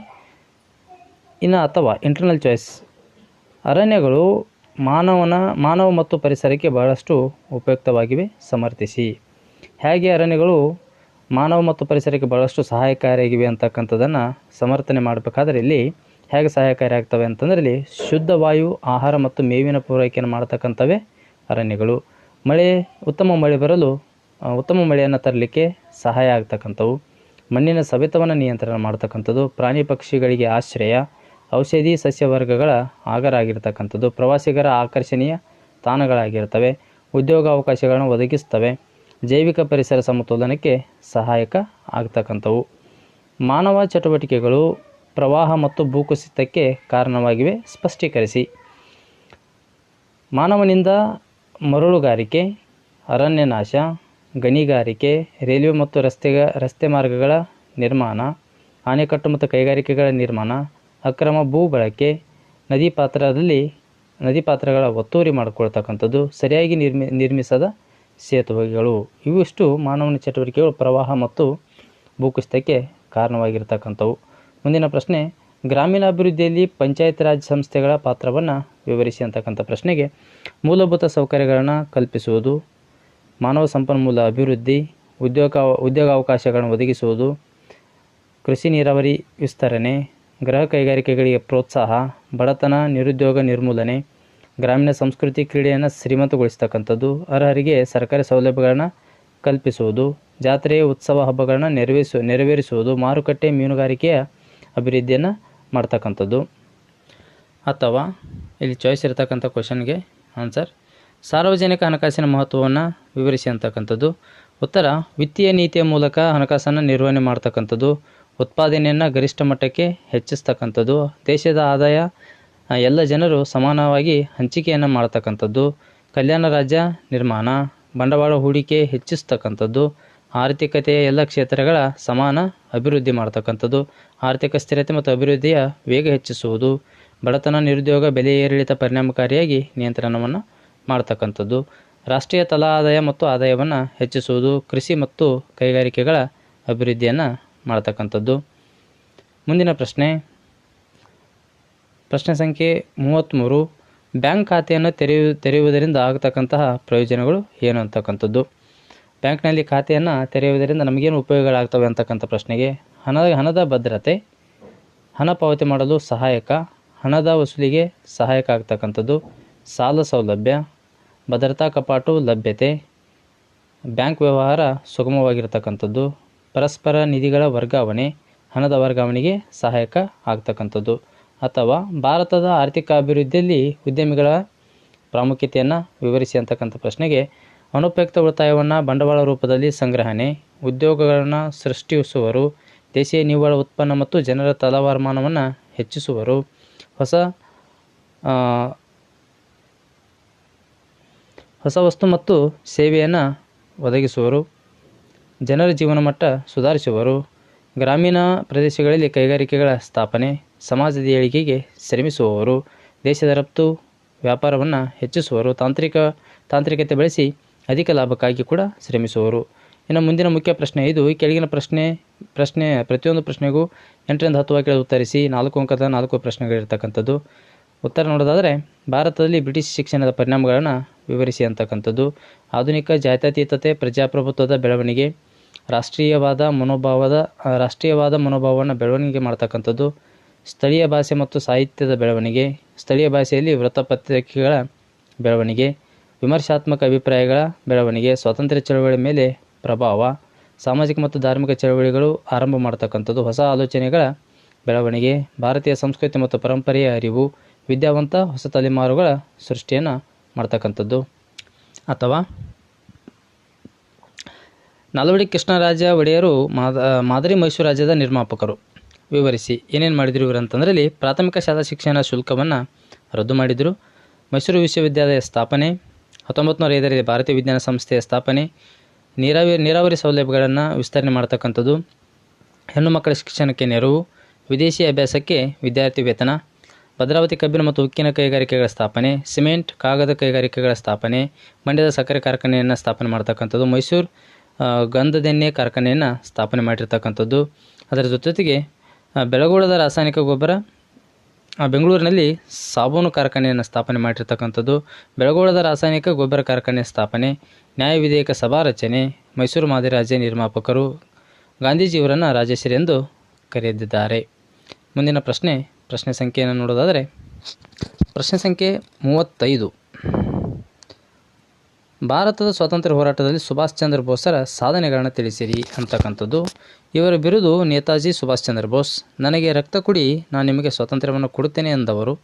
S1: ಇನ್ನು ಅಥವಾ ಇಂಟರ್ನಲ್ ಚಾಯ್ಸ್ ಅರಣ್ಯಗಳು ಮಾನವನ, ಮಾನವ ಮತ್ತು ಪರಿಸರಕ್ಕೆ ಬಹಳಷ್ಟು ಉಪಯುಕ್ತವಾಗಿವೆ. ಸಮರ್ಥಿಸಿ. ಹೇಗೆ ಅರಣ್ಯಗಳು ಮಾನವ ಮತ್ತು ಪರಿಸರಕ್ಕೆ ಬಹಳಷ್ಟು ಸಹಾಯಕಾರಿಯಾಗಿವೆ ಅಂತಕ್ಕಂಥದ್ದನ್ನು ಸಮರ್ಥನೆ ಮಾಡಬೇಕಾದ್ರೆ ಇಲ್ಲಿ ಹೇಗೆ ಸಹಾಯಕಾರಿ ಆಗ್ತವೆ ಅಂತಂದರೆ ಇಲ್ಲಿ ಶುದ್ಧ ವಾಯು, ಆಹಾರ ಮತ್ತು ಮೇವಿನ ಪೂರೈಕೆಯನ್ನು ಮಾಡತಕ್ಕಂಥವೇ ಅರಣ್ಯಗಳು. ಮಳೆ, ಉತ್ತಮ ಮಳೆ ಬರಲು ಉತ್ತಮ ಮಳೆಯನ್ನು ತರಲಿಕ್ಕೆ ಸಹಾಯ ಆಗ್ತಕ್ಕಂಥವು. ಮಣ್ಣಿನ ಸವೆತವನ್ನು ನಿಯಂತ್ರಣ ಮಾಡ್ತಕ್ಕಂಥದ್ದು. ಪ್ರಾಣಿ ಪಕ್ಷಿಗಳಿಗೆ ಆಶ್ರಯ ಔಷಧಿ ಸಸ್ಯವರ್ಗಗಳ ಆಗರ ಆಗಿರ್ತಕ್ಕಂಥದ್ದು ಪ್ರವಾಸಿಗರ ಆಕರ್ಷಣೀಯ ತಾಣಗಳಾಗಿರ್ತವೆ. ಉದ್ಯೋಗಾವಕಾಶಗಳನ್ನು ಒದಗಿಸ್ತವೆ ಜೈವಿಕ ಪರಿಸರ ಸಮತೋಲನಕ್ಕೆ ಸಹಾಯಕ ಆಗ್ತಕ್ಕಂಥವು. ಮಾನವ ಚಟುವಟಿಕೆಗಳು ಪ್ರವಾಹ ಮತ್ತು ಭೂಕುಸಿತಕ್ಕೆ ಕಾರಣವಾಗಿವೆ. ಸ್ಪಷ್ಟೀಕರಿಸಿ. ಮಾನವನಿಂದ ಮರಳುಗಾರಿಕೆ, ಅರಣ್ಯನಾಶ, ಗಣಿಗಾರಿಕೆ, ರೈಲ್ವೆ ಮತ್ತು ರಸ್ತೆಗ, ರಸ್ತೆ ಮಾರ್ಗಗಳ ನಿರ್ಮಾಣ ಅಣೆಕಟ್ಟು ಮತ್ತು ಕೈಗಾರಿಕೆಗಳ ನಿರ್ಮಾಣ ಅಕ್ರಮ ಭೂ ಬಳಕೆ, ನದಿ ಪಾತ್ರದಲ್ಲಿ, ನದಿ ಪಾತ್ರಗಳ ಒತ್ತುವರಿ ಮಾಡಿಕೊಳ್ತಕ್ಕಂಥದ್ದು ಸರಿಯಾಗಿ ನಿರ್ಮಿ, ನಿರ್ಮಿಸದ ಸೇತುವೆಗಳು ಇವಿಷ್ಟು ಮಾನವನ ಚಟುವಟಿಕೆಗಳು, ಪ್ರವಾಹ ಮತ್ತು ಭೂಕುಸಿತಕ್ಕೆ ಕಾರಣವಾಗಿರ್ತಕ್ಕಂಥವು. ಮುಂದಿನ ಪ್ರಶ್ನೆ, ಗ್ರಾಮೀಣಾಭಿವೃದ್ಧಿಯಲ್ಲಿ ಪಂಚಾಯತ್ ರಾಜ್ ಸಂಸ್ಥೆಗಳ ಪಾತ್ರವನ್ನು ವಿವರಿಸಿ ಅಂತಕ್ಕಂಥ ಪ್ರಶ್ನೆಗೆ, ಮೂಲಭೂತ ಸೌಕರ್ಯಗಳನ್ನು ಕಲ್ಪಿಸುವುದು, ಮಾನವ ಸಂಪನ್ಮೂಲ ಅಭಿವೃದ್ಧಿ, ಉದ್ಯೋಗ, ಉದ್ಯೋಗಾವಕಾಶಗಳನ್ನು ಒದಗಿಸುವುದು, ಕೃಷಿ ನೀರಾವರಿ ವಿಸ್ತರಣೆ ಗೃಹ ಕೈಗಾರಿಕೆಗಳಿಗೆ ಪ್ರೋತ್ಸಾಹ, ಬಡತನ, ನಿರುದ್ಯೋಗ ನಿರ್ಮೂಲನೆ, ಗ್ರಾಮೀಣ ಸಂಸ್ಕೃತಿ ಕ್ರೀಡೆಯನ್ನು ಶ್ರೀಮಂತಗೊಳಿಸ್ತಕ್ಕಂಥದ್ದು, ಅರ್ಹರಿಗೆ ಸರ್ಕಾರಿ ಸೌಲಭ್ಯಗಳನ್ನು ಕಲ್ಪಿಸುವುದು ಜಾತ್ರೆ ಉತ್ಸವ ಹಬ್ಬಗಳನ್ನು ನೆರವೇರಿಸು, ನೆರವೇರಿಸುವುದು, ಮಾರುಕಟ್ಟೆ ಮೀನುಗಾರಿಕೆಯ ಅಭಿವೃದ್ಧಿಯನ್ನು ಮಾಡ್ತಕ್ಕಂಥದ್ದು. ಅಥವಾ ಇಲ್ಲಿ ಚಾಯ್ಸ್ ಇರತಕ್ಕಂಥ ಕ್ವಶನ್ಗೆ ಆನ್ಸರ್ ಸಾರ್ವಜನಿಕ ಹಣಕಾಸಿನ ಮಹತ್ವವನ್ನು ವಿವರಿಸಿ ಅಂತಕ್ಕಂಥದ್ದು. ಉತ್ತರ, ವಿತ್ತೀಯ ನೀತಿಯ ಮೂಲಕ ಹಣಕಾಸನ್ನು ನಿರ್ವಹಣೆ ಮಾಡ್ತಕ್ಕಂಥದ್ದು. ಉತ್ಪಾದನೆಯನ್ನು ಗರಿಷ್ಠ ಮಟ್ಟಕ್ಕೆ ಹೆಚ್ಚಿಸ್ತಕ್ಕಂಥದ್ದು. ದೇಶದ ಆದಾಯ ಎಲ್ಲ ಜನರು ಸಮಾನವಾಗಿ ಹಂಚಿಕೆಯನ್ನು ಮಾಡ್ತಕ್ಕಂಥದ್ದು. ಕಲ್ಯಾಣ ರಾಜ್ಯ ನಿರ್ಮಾಣ, ಬಂಡವಾಳ ಹೂಡಿಕೆ ಹೆಚ್ಚಿಸ್ತಕ್ಕಂಥದ್ದು. ಆರ್ಥಿಕತೆಯ ಎಲ್ಲ ಕ್ಷೇತ್ರಗಳ ಸಮಾನ ಅಭಿವೃದ್ಧಿ ಮಾಡ್ತಕ್ಕಂಥದ್ದು. ಆರ್ಥಿಕ ಸ್ಥಿರತೆ ಮತ್ತು ಅಭಿವೃದ್ಧಿಯ ವೇಗ ಹೆಚ್ಚಿಸುವುದು. ಬಡತನ ನಿರುದ್ಯೋಗ ಬೆಲೆ ಏರಿಳಿತ ಪರಿಣಾಮಕಾರಿಯಾಗಿ ನಿಯಂತ್ರಣವನ್ನು ಮಾಡ್ತಕ್ಕಂಥದ್ದು. ರಾಷ್ಟ್ರೀಯ ತಲಾ ಆದಾಯ ಮತ್ತು ಆದಾಯವನ್ನು ಹೆಚ್ಚಿಸುವುದು. ಕೃಷಿ ಮತ್ತು ಕೈಗಾರಿಕೆಗಳ ಅಭಿವೃದ್ಧಿಯನ್ನು ಮಾಡ್ತಕ್ಕಂಥದ್ದು. ಮುಂದಿನ ಪ್ರಶ್ನೆ. ಪ್ರಶ್ನೆ ಸಂಖ್ಯೆ ಮೂವತ್ತ್ಮೂರು ಬ್ಯಾಂಕ್ ಖಾತೆಯನ್ನು ತೆರೆಯು, ತೆರೆಯುವುದರಿಂದ ಆಗತಕ್ಕಂತಹ ಪ್ರಯೋಜನಗಳು ಏನು ಅಂತಕ್ಕಂಥದ್ದು? ಬ್ಯಾಂಕ್ನಲ್ಲಿ ಖಾತೆಯನ್ನು ತೆರೆಯುವುದರಿಂದ ನಮಗೇನು ಉಪಯೋಗಗಳಾಗ್ತವೆ ಅಂತಕ್ಕಂಥ ಪ್ರಶ್ನೆಗೆ. ಹಣ, ಹಣದ ಭದ್ರತೆ, ಹಣ ಪಾವತಿ ಮಾಡಲು ಸಹಾಯಕ, ಹಣದ ವಸೂಲಿಗೆ ಸಹಾಯಕ ಆಗ್ತಕ್ಕಂಥದ್ದು. ಸಾಲ ಸೌಲಭ್ಯ, ಭದ್ರತಾ ಕಪಾಟು ಲಭ್ಯತೆ, ಬ್ಯಾಂಕ್ ವ್ಯವಹಾರ ಸುಗಮವಾಗಿರ್ತಕ್ಕಂಥದ್ದು. ಪರಸ್ಪರ ನಿಧಿಗಳ ವರ್ಗಾವಣೆ, ಹಣದ ವರ್ಗಾವಣೆಗೆ ಸಹಾಯಕ ಆಗ್ತಕ್ಕಂಥದ್ದು. ಅಥವಾ ಭಾರತದ ಆರ್ಥಿಕ ಅಭಿವೃದ್ಧಿಯಲ್ಲಿ ಉದ್ಯಮಿಗಳ ಪ್ರಾಮುಖ್ಯತೆಯನ್ನು ವಿವರಿಸಿ ಅಂತಕ್ಕಂಥ ಪ್ರಶ್ನೆಗೆ, ಅನುಪಯುಕ್ತ ಉಳಿತಾಯವನ್ನು ಬಂಡವಾಳ ರೂಪದಲ್ಲಿ ಸಂಗ್ರಹಣೆ, ಉದ್ಯೋಗಗಳನ್ನು ಸೃಷ್ಟಿಸುವರು, ದೇಶೀಯ ನಿವ್ವಳ ಉತ್ಪನ್ನ ಮತ್ತು ಜನರ ತಲವಾರಮಾನವನ್ನು ಹೆಚ್ಚಿಸುವರು. ಹೊಸ ಹೊಸ ವಸ್ತು ಮತ್ತು ಸೇವೆಯನ್ನು ಒದಗಿಸುವರು. ಜನರ ಜೀವನ ಮಟ್ಟ ಸುಧಾರಿಸುವರು. ಗ್ರಾಮೀಣ ಪ್ರದೇಶಗಳಲ್ಲಿ ಕೈಗಾರಿಕೆಗಳ ಸ್ಥಾಪನೆ, ಸಮಾಜದ ಏಳಿಗೆಗೆ ಶ್ರಮಿಸುವವರು. ದೇಶದ ರಫ್ತು ವ್ಯಾಪಾರವನ್ನು ಹೆಚ್ಚಿಸುವರು. ತಾಂತ್ರಿಕ ತಾಂತ್ರಿಕತೆ ಬಳಸಿ ಅಧಿಕ ಲಾಭಕ್ಕಾಗಿ ಕೂಡ ಶ್ರಮಿಸುವರು. ಇನ್ನು ಮುಂದಿನ ಮುಖ್ಯ ಪ್ರಶ್ನೆ ಇದು. ಕೆಳಗಿನ ಪ್ರಶ್ನೆ ಪ್ರಶ್ನೆ, ಪ್ರತಿಯೊಂದು ಪ್ರಶ್ನೆಗೂ ಎಂಟರಿಂದ ಹತ್ತು ವಾಕ್ಯಗಳು ಉತ್ತರಿಸಿ ನಾಲ್ಕು ಅಂಕದ ನಾಲ್ಕು ಪ್ರಶ್ನೆಗಳಿರ್ತಕ್ಕಂಥದ್ದು. ಉತ್ತರ ನೋಡೋದಾದರೆ, ಭಾರತದಲ್ಲಿ ಬ್ರಿಟಿಷ್ ಶಿಕ್ಷಣದ ಪರಿಣಾಮಗಳನ್ನು ವಿವರಿಸಿ ಅಂತಕ್ಕಂಥದ್ದು. ಆಧುನಿಕ ಜಾತ್ಯತೀತತೆ, ಪ್ರಜಾಪ್ರಭುತ್ವದ ಬೆಳವಣಿಗೆ ರಾಷ್ಟ್ರೀಯವಾದ ಮನೋಭಾವದ ರಾಷ್ಟ್ರೀಯವಾದ ಮನೋಭಾವವನ್ನು ಬೆಳವಣಿಗೆ ಮಾಡ್ತಕ್ಕಂಥದ್ದು ಸ್ಥಳೀಯ ಭಾಷೆ ಮತ್ತು ಸಾಹಿತ್ಯದ ಬೆಳವಣಿಗೆ, ಸ್ಥಳೀಯ ಭಾಷೆಯಲ್ಲಿ ವೃತ್ತಪತ್ರಿಕೆಗಳ ಬೆಳವಣಿಗೆ, ವಿಮರ್ಶಾತ್ಮಕ ಅಭಿಪ್ರಾಯಗಳ ಬೆಳವಣಿಗೆ, ಸ್ವಾತಂತ್ರ್ಯ ಚಳವಳಿ ಮೇಲೆ ಪ್ರಭಾವ, ಸಾಮಾಜಿಕ ಮತ್ತು ಧಾರ್ಮಿಕ ಚಳವಳಿಗಳು ಆರಂಭ ಮಾಡ್ತಕ್ಕಂಥದ್ದು ಹೊಸ ಆಲೋಚನೆಗಳ ಬೆಳವಣಿಗೆ, ಭಾರತೀಯ ಸಂಸ್ಕೃತಿ ಮತ್ತು ಪರಂಪರೆಯ ಅರಿವು, ವಿದ್ಯಾವಂತ ಹೊಸ ತಲೆಮಾರುಗಳ ಸೃಷ್ಟಿಯನ್ನು ಮಾಡ್ತಕ್ಕಂಥದ್ದು. ಅಥವಾ ನಾಲ್ವಡಿ ಕೃಷ್ಣರಾಜ ಒಡೆಯರು ಮಾದ, ಮಾದರಿ ಮೈಸೂರು ರಾಜ್ಯದ ನಿರ್ಮಾಪಕರು. ವಿವರಿಸಿ, ಏನೇನು ಮಾಡಿದ್ರು ಇವರು ಅಂತಂದ್ರಲ್ಲಿ ಪ್ರಾಥಮಿಕ ಶಾಲಾ ಶಿಕ್ಷಣ ಶುಲ್ಕವನ್ನು ರದ್ದು ಮಾಡಿದರು. ಮೈಸೂರು ವಿಶ್ವವಿದ್ಯಾಲಯ ಸ್ಥಾಪನೆ ಹತ್ತೊಂಬತ್ತು ನೂರ ಐದರಲ್ಲಿ ಭಾರತೀಯ ವಿಜ್ಞಾನ ಸಂಸ್ಥೆಯ ಸ್ಥಾಪನೆ ನೀರಾವರಿ ನೀರಾವರಿ ಸೌಲಭ್ಯಗಳನ್ನು ವಿಸ್ತರಣೆ ಮಾಡ್ತಕ್ಕಂಥದ್ದು, ಹೆಣ್ಣು ಮಕ್ಕಳ ಶಿಕ್ಷಣಕ್ಕೆ ನೆರವು, ವಿದೇಶಿ ಅಭ್ಯಾಸಕ್ಕೆ ವಿದ್ಯಾರ್ಥಿ ವೇತನ, ಭದ್ರಾವತಿ ಕಬ್ಬಿನ ಮತ್ತು ಉಕ್ಕಿನ ಕೈಗಾರಿಕೆಗಳ ಸ್ಥಾಪನೆ, ಸಿಮೆಂಟ್, ಕಾಗದ ಕೈಗಾರಿಕೆಗಳ ಸ್ಥಾಪನೆ, ಮಂಡ್ಯದ ಸಕ್ಕರೆ ಕಾರ್ಖಾನೆಯನ್ನು ಸ್ಥಾಪನೆ ಮಾಡ್ತಕ್ಕಂಥದ್ದು ಮೈಸೂರು. ಗಂಧದೆಣ್ಣೆ ಕಾರ್ಖಾನೆಯನ್ನು ಸ್ಥಾಪನೆ ಮಾಡಿರ್ತಕ್ಕಂಥದ್ದು. ಅದರ ಜೊತೆಗೆ ಬೆಳಗೋಳದ ರಾಸಾಯನಿಕ ಗೊಬ್ಬರ ಬೆಂಗಳೂರಿನಲ್ಲಿ ಸಾಬೂನು ಕಾರ್ಖಾನೆಯನ್ನು ಸ್ಥಾಪನೆ ಮಾಡಿರ್ತಕ್ಕಂಥದ್ದು. ಬೆಳಗೋಳದ ರಾಸಾಯನಿಕ ಗೊಬ್ಬರ ಕಾರ್ಖಾನೆ ಸ್ಥಾಪನೆ, ನ್ಯಾಯ ವಿಧೇಯಕ ಸಭಾ ರಚನೆ, ಮೈಸೂರು ಮಾದರಿ ರಾಜ್ಯ ನಿರ್ಮಾಪಕರು ಗಾಂಧೀಜಿಯವರನ್ನು ರಾಜೇಶ್ವರಿ ಎಂದು ಕರೆದಿದ್ದಾರೆ. ಮುಂದಿನ ಪ್ರಶ್ನೆ ಪ್ರಶ್ನೆ ಸಂಖ್ಯೆಯನ್ನು ನೋಡೋದಾದರೆ, ಪ್ರಶ್ನೆ ಸಂಖ್ಯೆ ಮೂವತ್ತೈದು. ಭಾರತದ ಸ್ವಾತಂತ್ರ್ಯ ಹೋರಾಟದಲ್ಲಿ ಸುಭಾಷ್ ಚಂದ್ರ ಬೋಸರ ಸಾಧನೆಗಳನ್ನು ತಿಳಿಸಿರಿ ಅಂತಕ್ಕಂಥದ್ದು. ಇವರ ಬಿರುದು ನೇತಾಜಿ ಸುಭಾಷ್ ಚಂದ್ರ ಬೋಸ್. ನನಗೆ ರಕ್ತ ಕುಡಿ ನಾನು ನಿಮಗೆ ಸ್ವಾತಂತ್ರ್ಯವನ್ನು ಕೊಡುತ್ತೇನೆ ಎಂದವರು.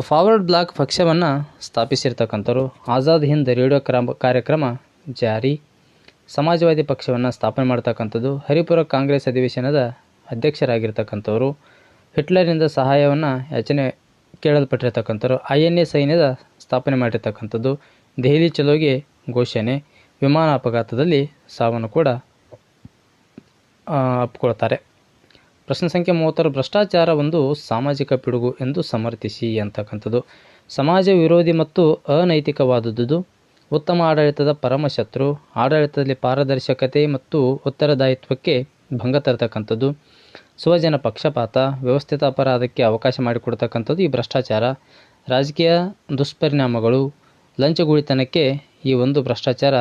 S1: ಫಾರ್ವರ್ಡ್ ಬ್ಲಾಕ್ ಪಕ್ಷವನ್ನು ಸ್ಥಾಪಿಸಿರ್ತಕ್ಕಂಥವ್ರು. ಆಜಾದ್ ಹಿಂದ್ ರೇಡಿಯೋ ಕ್ರಮ ಕಾರ್ಯಕ್ರಮ ಜಾರಿ. ಸಮಾಜವಾದಿ ಪಕ್ಷವನ್ನು ಸ್ಥಾಪನೆ ಮಾಡ್ತಕ್ಕಂಥದ್ದು. ಹರಿಪುರ ಕಾಂಗ್ರೆಸ್ ಅಧಿವೇಶನದ ಅಧ್ಯಕ್ಷರಾಗಿರ್ತಕ್ಕಂಥವ್ರು. ಹಿಟ್ಲರಿಂದ ಸಹಾಯವನ್ನು ಯಾಚನೆ ಕೇಳಲ್ಪಟ್ಟಿರ್ತಕ್ಕಂಥವ್ರು. ಐ ಎನ್ ಎ ಸೈನ್ಯದ ಸ್ಥಾಪನೆ ಮಾಡಿರ್ತಕ್ಕಂಥದ್ದು. ದೆಹಲಿ ಚಲೋಗೆ ಘೋಷಣೆ. ವಿಮಾನ ಅಪಘಾತದಲ್ಲಿ ಸಾವನ್ನು ಕೂಡ ಅಪ್ಕೊಳ್ತಾರೆ. ಪ್ರಶ್ನೆ ಸಂಖ್ಯೆ ಮೂವತ್ತಾರು, ಭ್ರಷ್ಟಾಚಾರ ಒಂದು ಸಾಮಾಜಿಕ ಪಿಡುಗು ಎಂದು ಸಮರ್ಥಿಸಿ ಅಂತಕ್ಕಂಥದ್ದು. ಸಮಾಜ ವಿರೋಧಿ ಮತ್ತು ಅನೈತಿಕವಾದದ್ದು. ಉತ್ತಮ ಆಡಳಿತದ ಪರಮಶತ್ರು ಆಡಳಿತದಲ್ಲಿ ಪಾರದರ್ಶಕತೆ ಮತ್ತು ಉತ್ತರದಾಯಿತ್ವಕ್ಕೆ ಭಂಗ ತರತಕ್ಕಂಥದ್ದು. ಸ್ವಜನ ಪಕ್ಷಪಾತ, ವ್ಯವಸ್ಥಿತ ಅಪರಾಧಕ್ಕೆ ಅವಕಾಶ ಮಾಡಿಕೊಡ್ತಕ್ಕಂಥದ್ದು ಈ ಭ್ರಷ್ಟಾಚಾರ. ರಾಜಕೀಯ ದುಷ್ಪರಿಣಾಮಗಳು ಲಂಚಗುಳಿತನಕ್ಕೆ ಈ ಒಂದು ಭ್ರಷ್ಟಾಚಾರ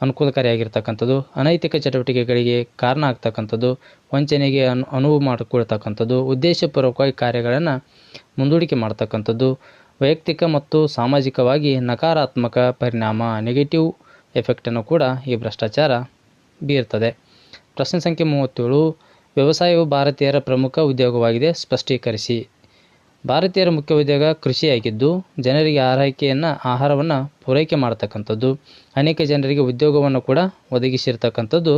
S1: ಅನುಕೂಲಕಾರಿಯಾಗಿರ್ತಕ್ಕಂಥದ್ದು, ಅನೈತಿಕ ಚಟುವಟಿಕೆಗಳಿಗೆ ಕಾರಣ ಆಗ್ತಕ್ಕಂಥದ್ದು, ವಂಚನೆಗೆ ಅನು, ಅನುವು ಮಾಡಿಕೊಳ್ತಕ್ಕಂಥದ್ದು, ಉದ್ದೇಶಪೂರ್ವಕವಾಗಿ ಕಾರ್ಯಗಳನ್ನು ಮುಂದೂಡಿಕೆ ಮಾಡ್ತಕ್ಕಂಥದ್ದು, ವೈಯಕ್ತಿಕ ಮತ್ತು ಸಾಮಾಜಿಕವಾಗಿ ನಕಾರಾತ್ಮಕ ಪರಿಣಾಮ ನೆಗೆಟಿವ್ ಎಫೆಕ್ಟನ್ನು ಕೂಡ ಈ ಭ್ರಷ್ಟಾಚಾರ ಬೀರ್ತದೆ. ಪ್ರಶ್ನೆ ಸಂಖ್ಯೆ ಮೂವತ್ತೇಳು, ವ್ಯವಸಾಯವು ಭಾರತೀಯರ ಪ್ರಮುಖ ಉದ್ಯೋಗವಾಗಿದೆ, ಸ್ಪಷ್ಟೀಕರಿಸಿ. ಭಾರತೀಯರ ಮುಖ್ಯ ಉದ್ಯೋಗ ಕೃಷಿಯಾಗಿದ್ದು, ಜನರಿಗೆ ಆರೈಕೆಯನ್ನು, ಆಹಾರವನ್ನು ಪೂರೈಕೆ ಮಾಡ್ತಕ್ಕಂಥದ್ದು. ಅನೇಕ ಜನರಿಗೆ ಉದ್ಯೋಗವನ್ನು ಕೂಡ ಒದಗಿಸಿರ್ತಕ್ಕಂಥದ್ದು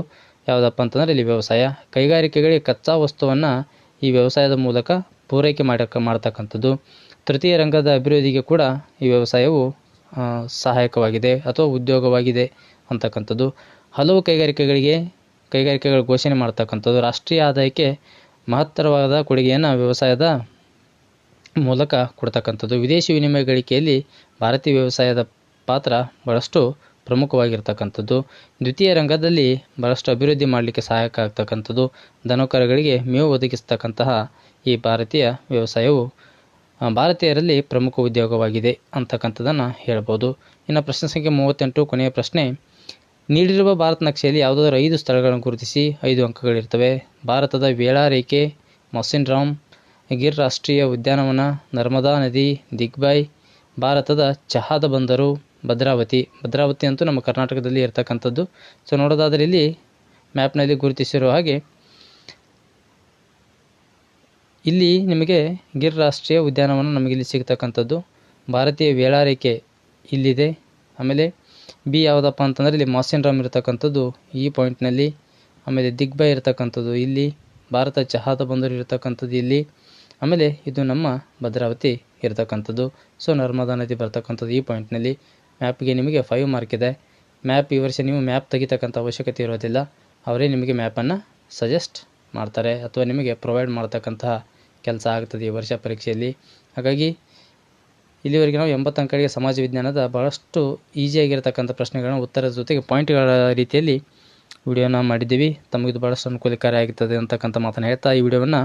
S1: ಯಾವುದಪ್ಪ ಅಂತಂದರೆ ಇಲ್ಲಿ ವ್ಯವಸಾಯ. ಕೈಗಾರಿಕೆಗಳಿಗೆ ಕಚ್ಚಾ ವಸ್ತುವನ್ನು ಈ ವ್ಯವಸಾಯದ ಮೂಲಕ ಪೂರೈಕೆ ಮಾಡ, ಮಾಡ್ತಕ್ಕಂಥದ್ದು. ತೃತೀಯ ರಂಗದ ಅಭಿವೃದ್ಧಿಗೆ ಕೂಡ ಈ ವ್ಯವಸಾಯವು ಸಹಾಯಕವಾಗಿದೆ ಅಥವಾ ಉದ್ಯೋಗವಾಗಿದೆ ಅಂತಕ್ಕಂಥದ್ದು. ಹಲವು ಕೈಗಾರಿಕೆಗಳಿಗೆ, ಕೈಗಾರಿಕೆಗಳ ಘೋಷಣೆ ಮಾಡ್ತಕ್ಕಂಥದ್ದು. ರಾಷ್ಟ್ರೀಯ ಆದಾಯಕ್ಕೆ ಮಹತ್ತರವಾದ ಕೊಡುಗೆಯನ್ನು ವ್ಯವಸಾಯದ ಮೂಲಕ ಕೊಡ್ತಕ್ಕಂಥದ್ದು. ವಿದೇಶಿ ವಿನಿಮಯ ಗಳಿಕೆಯಲ್ಲಿ ಭಾರತೀಯ ವ್ಯವಸಾಯದ ಪಾತ್ರ ಬಹಳಷ್ಟು ಪ್ರಮುಖವಾಗಿರ್ತಕ್ಕಂಥದ್ದು. ದ್ವಿತೀಯ ರಂಗದಲ್ಲಿ ಬಹಳಷ್ಟು ಅಭಿವೃದ್ಧಿ ಮಾಡಲಿಕ್ಕೆ ಸಹಾಯಕ ಆಗ್ತಕ್ಕಂಥದ್ದು. ದನಕರುಗಳಿಗೆ ಮೇವು ಒದಗಿಸ್ತಕ್ಕಂತಹ ಈ ಭಾರತೀಯ ವ್ಯವಸಾಯವು ಭಾರತೀಯರಲ್ಲಿ ಪ್ರಮುಖ ಉದ್ಯೋಗವಾಗಿದೆ ಅಂತಕ್ಕಂಥದ್ದನ್ನು ಹೇಳ್ಬೋದು. ಇನ್ನು ಪ್ರಶ್ನೆ ಸಂಖ್ಯೆ ಮೂವತ್ತೆಂಟು, ಕೊನೆಯ ಪ್ರಶ್ನೆ. ನೀಡಿರುವ ಭಾರತ ನಕ್ಷೆಯಲ್ಲಿ ಯಾವುದಾದ್ರೂ ಐದು ಸ್ಥಳಗಳನ್ನು ಗುರುತಿಸಿ ಐದು ಅಂಕಗಳಿರ್ತವೆ. ಭಾರತದ ವೇಳಾರೇಖೆ, ಮೊಸಿನ್ ರಾಮ್ ಗಿರ್ ರಾಷ್ಟ್ರೀಯ ಉದ್ಯಾನವನ ನರ್ಮದಾ ನದಿ ದಿಗ್ಬಾಯ್ ಭಾರತದ ಚಹಾದ ಬಂದರು, ಭದ್ರಾವತಿ. ಭದ್ರಾವತಿ ಅಂತೂ ನಮ್ಮ ಕರ್ನಾಟಕದಲ್ಲಿ ಇರತಕ್ಕಂಥದ್ದು. ಸೊ ನೋಡೋದಾದರೆ ಇಲ್ಲಿ ಮ್ಯಾಪ್ನಲ್ಲಿ ಗುರುತಿಸಿರುವ ಹಾಗೆ ಇಲ್ಲಿ ನಿಮಗೆ ಗಿರ್ ರಾಷ್ಟ್ರೀಯ ಉದ್ಯಾನವನ ನಮಗೆ ಇಲ್ಲಿ ಸಿಗ್ತಕ್ಕಂಥದ್ದು. ಭಾರತೀಯ ವೇಳಾರಿಕೆ ಇಲ್ಲಿದೆ. ಆಮೇಲೆ ಬಿ ಯಾವುದಪ್ಪ ಅಂತಂದರೆ ಇಲ್ಲಿ ಮಾಸಿನ್ ರಾಮ್ ಇರತಕ್ಕಂಥದ್ದು ಈ ಪಾಯಿಂಟ್ನಲ್ಲಿ ಆಮೇಲೆ ದಿಗ್ಬಾಯ್ ಇರತಕ್ಕಂಥದ್ದು ಇಲ್ಲಿ. ಭಾರತ ಚಹಾದ ಬಂದರು ಇರತಕ್ಕಂಥದ್ದು ಇಲ್ಲಿ. ಆಮೇಲೆ ಇದು ನಮ್ಮ ಭದ್ರಾವತಿ ಇರತಕ್ಕಂಥದ್ದು. ಸೊ ನರ್ಮದಾ ನದಿ ಬರ್ತಕ್ಕಂಥದ್ದು ಈ ಪಾಯಿಂಟ್ನಲ್ಲಿ ಮ್ಯಾಪ್ಗೆ ನಿಮಗೆ ಫೈವ್ ಮಾರ್ಕ್ ಇದೆ. ಮ್ಯಾಪ್ ಈ ವರ್ಷ ನೀವು ಮ್ಯಾಪ್ ತೆಗಿತಕ್ಕಂಥ ಅವಶ್ಯಕತೆ ಇರೋದಿಲ್ಲ. ಅವರೇ ನಿಮಗೆ ಮ್ಯಾಪನ್ನು ಸಜೆಸ್ಟ್ ಮಾಡ್ತಾರೆ ಅಥವಾ ನಿಮಗೆ ಪ್ರೊವೈಡ್ ಮಾಡ್ತಕ್ಕಂತಹ ಕೆಲಸ ಆಗ್ತದೆ ಈ ವರ್ಷ ಪರೀಕ್ಷೆಯಲ್ಲಿ. ಹಾಗಾಗಿ ಇಲ್ಲಿವರೆಗೆ ನಾವು ಎಂಬತ್ತು ಅಂಕಗಳಿಗೆ ಸಮಾಜ ವಿಜ್ಞಾನದ ಭಾಳಷ್ಟು ಈಸಿಯಾಗಿರ್ತಕ್ಕಂಥ ಪ್ರಶ್ನೆಗಳನ್ನ ಉತ್ತರದ ಜೊತೆಗೆ ಪಾಯಿಂಟ್ಗಳ ರೀತಿಯಲ್ಲಿ ವಿಡಿಯೋನ ಮಾಡಿದ್ದೀವಿ. ತಮಗಿದು ಭಾಳಷ್ಟು ಅನುಕೂಲಕಾರಿ ಆಗಿರ್ತದೆ ಅಂತಕ್ಕಂಥ ಮಾತನ್ನು ಹೇಳ್ತಾ ಈ ವಿಡಿಯೋವನ್ನು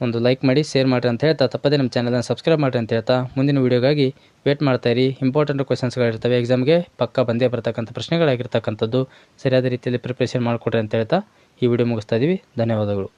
S1: ಒಂದು ಲೈಕ್ ಮಾಡಿ, ಶೇರ್ ಮಾಡಿರಿ ಅಂತ ಹೇಳ್ತಾ, ತಪ್ಪದೇ ನಮ್ಮ ಚಾನಲನ್ನು ಸಬ್ಸ್ಕ್ರೈಬ್ ಮಾಡಿರಿ ಅಂತ ಹೇಳ್ತಾ, ಮುಂದಿನ ವೀಡಿಯೋಗಾಗಿ ವೇಟ್ ಮಾಡ್ತಾ ಇರಿ. ಇಂಪಾರ್ಟೆಂಟ್ ಕ್ವೆಶನ್ಸ್ಗಳಿರ್ತವೆ ಎಕ್ಸಾಮ್ಗೆ ಪಕ್ಕ ಬಂದೇ ಬರ್ತಕ್ಕಂಥ ಪ್ರಶ್ನೆಗಳಾಗಿರ್ತಕ್ಕಂಥದ್ದು, ಸರಿಯಾದ ರೀತಿಯಲ್ಲಿ ಪ್ರಿಪ್ರೇಷನ್ ಮಾಡಿಕೊಡ್ರಿ ಅಂತ ಹೇಳ್ತಾ, ಈ ವಿಡಿಯೋ ಮುಗಿಸ್ತಾ ಇದ್ದೀವಿ ಧನ್ಯವಾದಗಳು.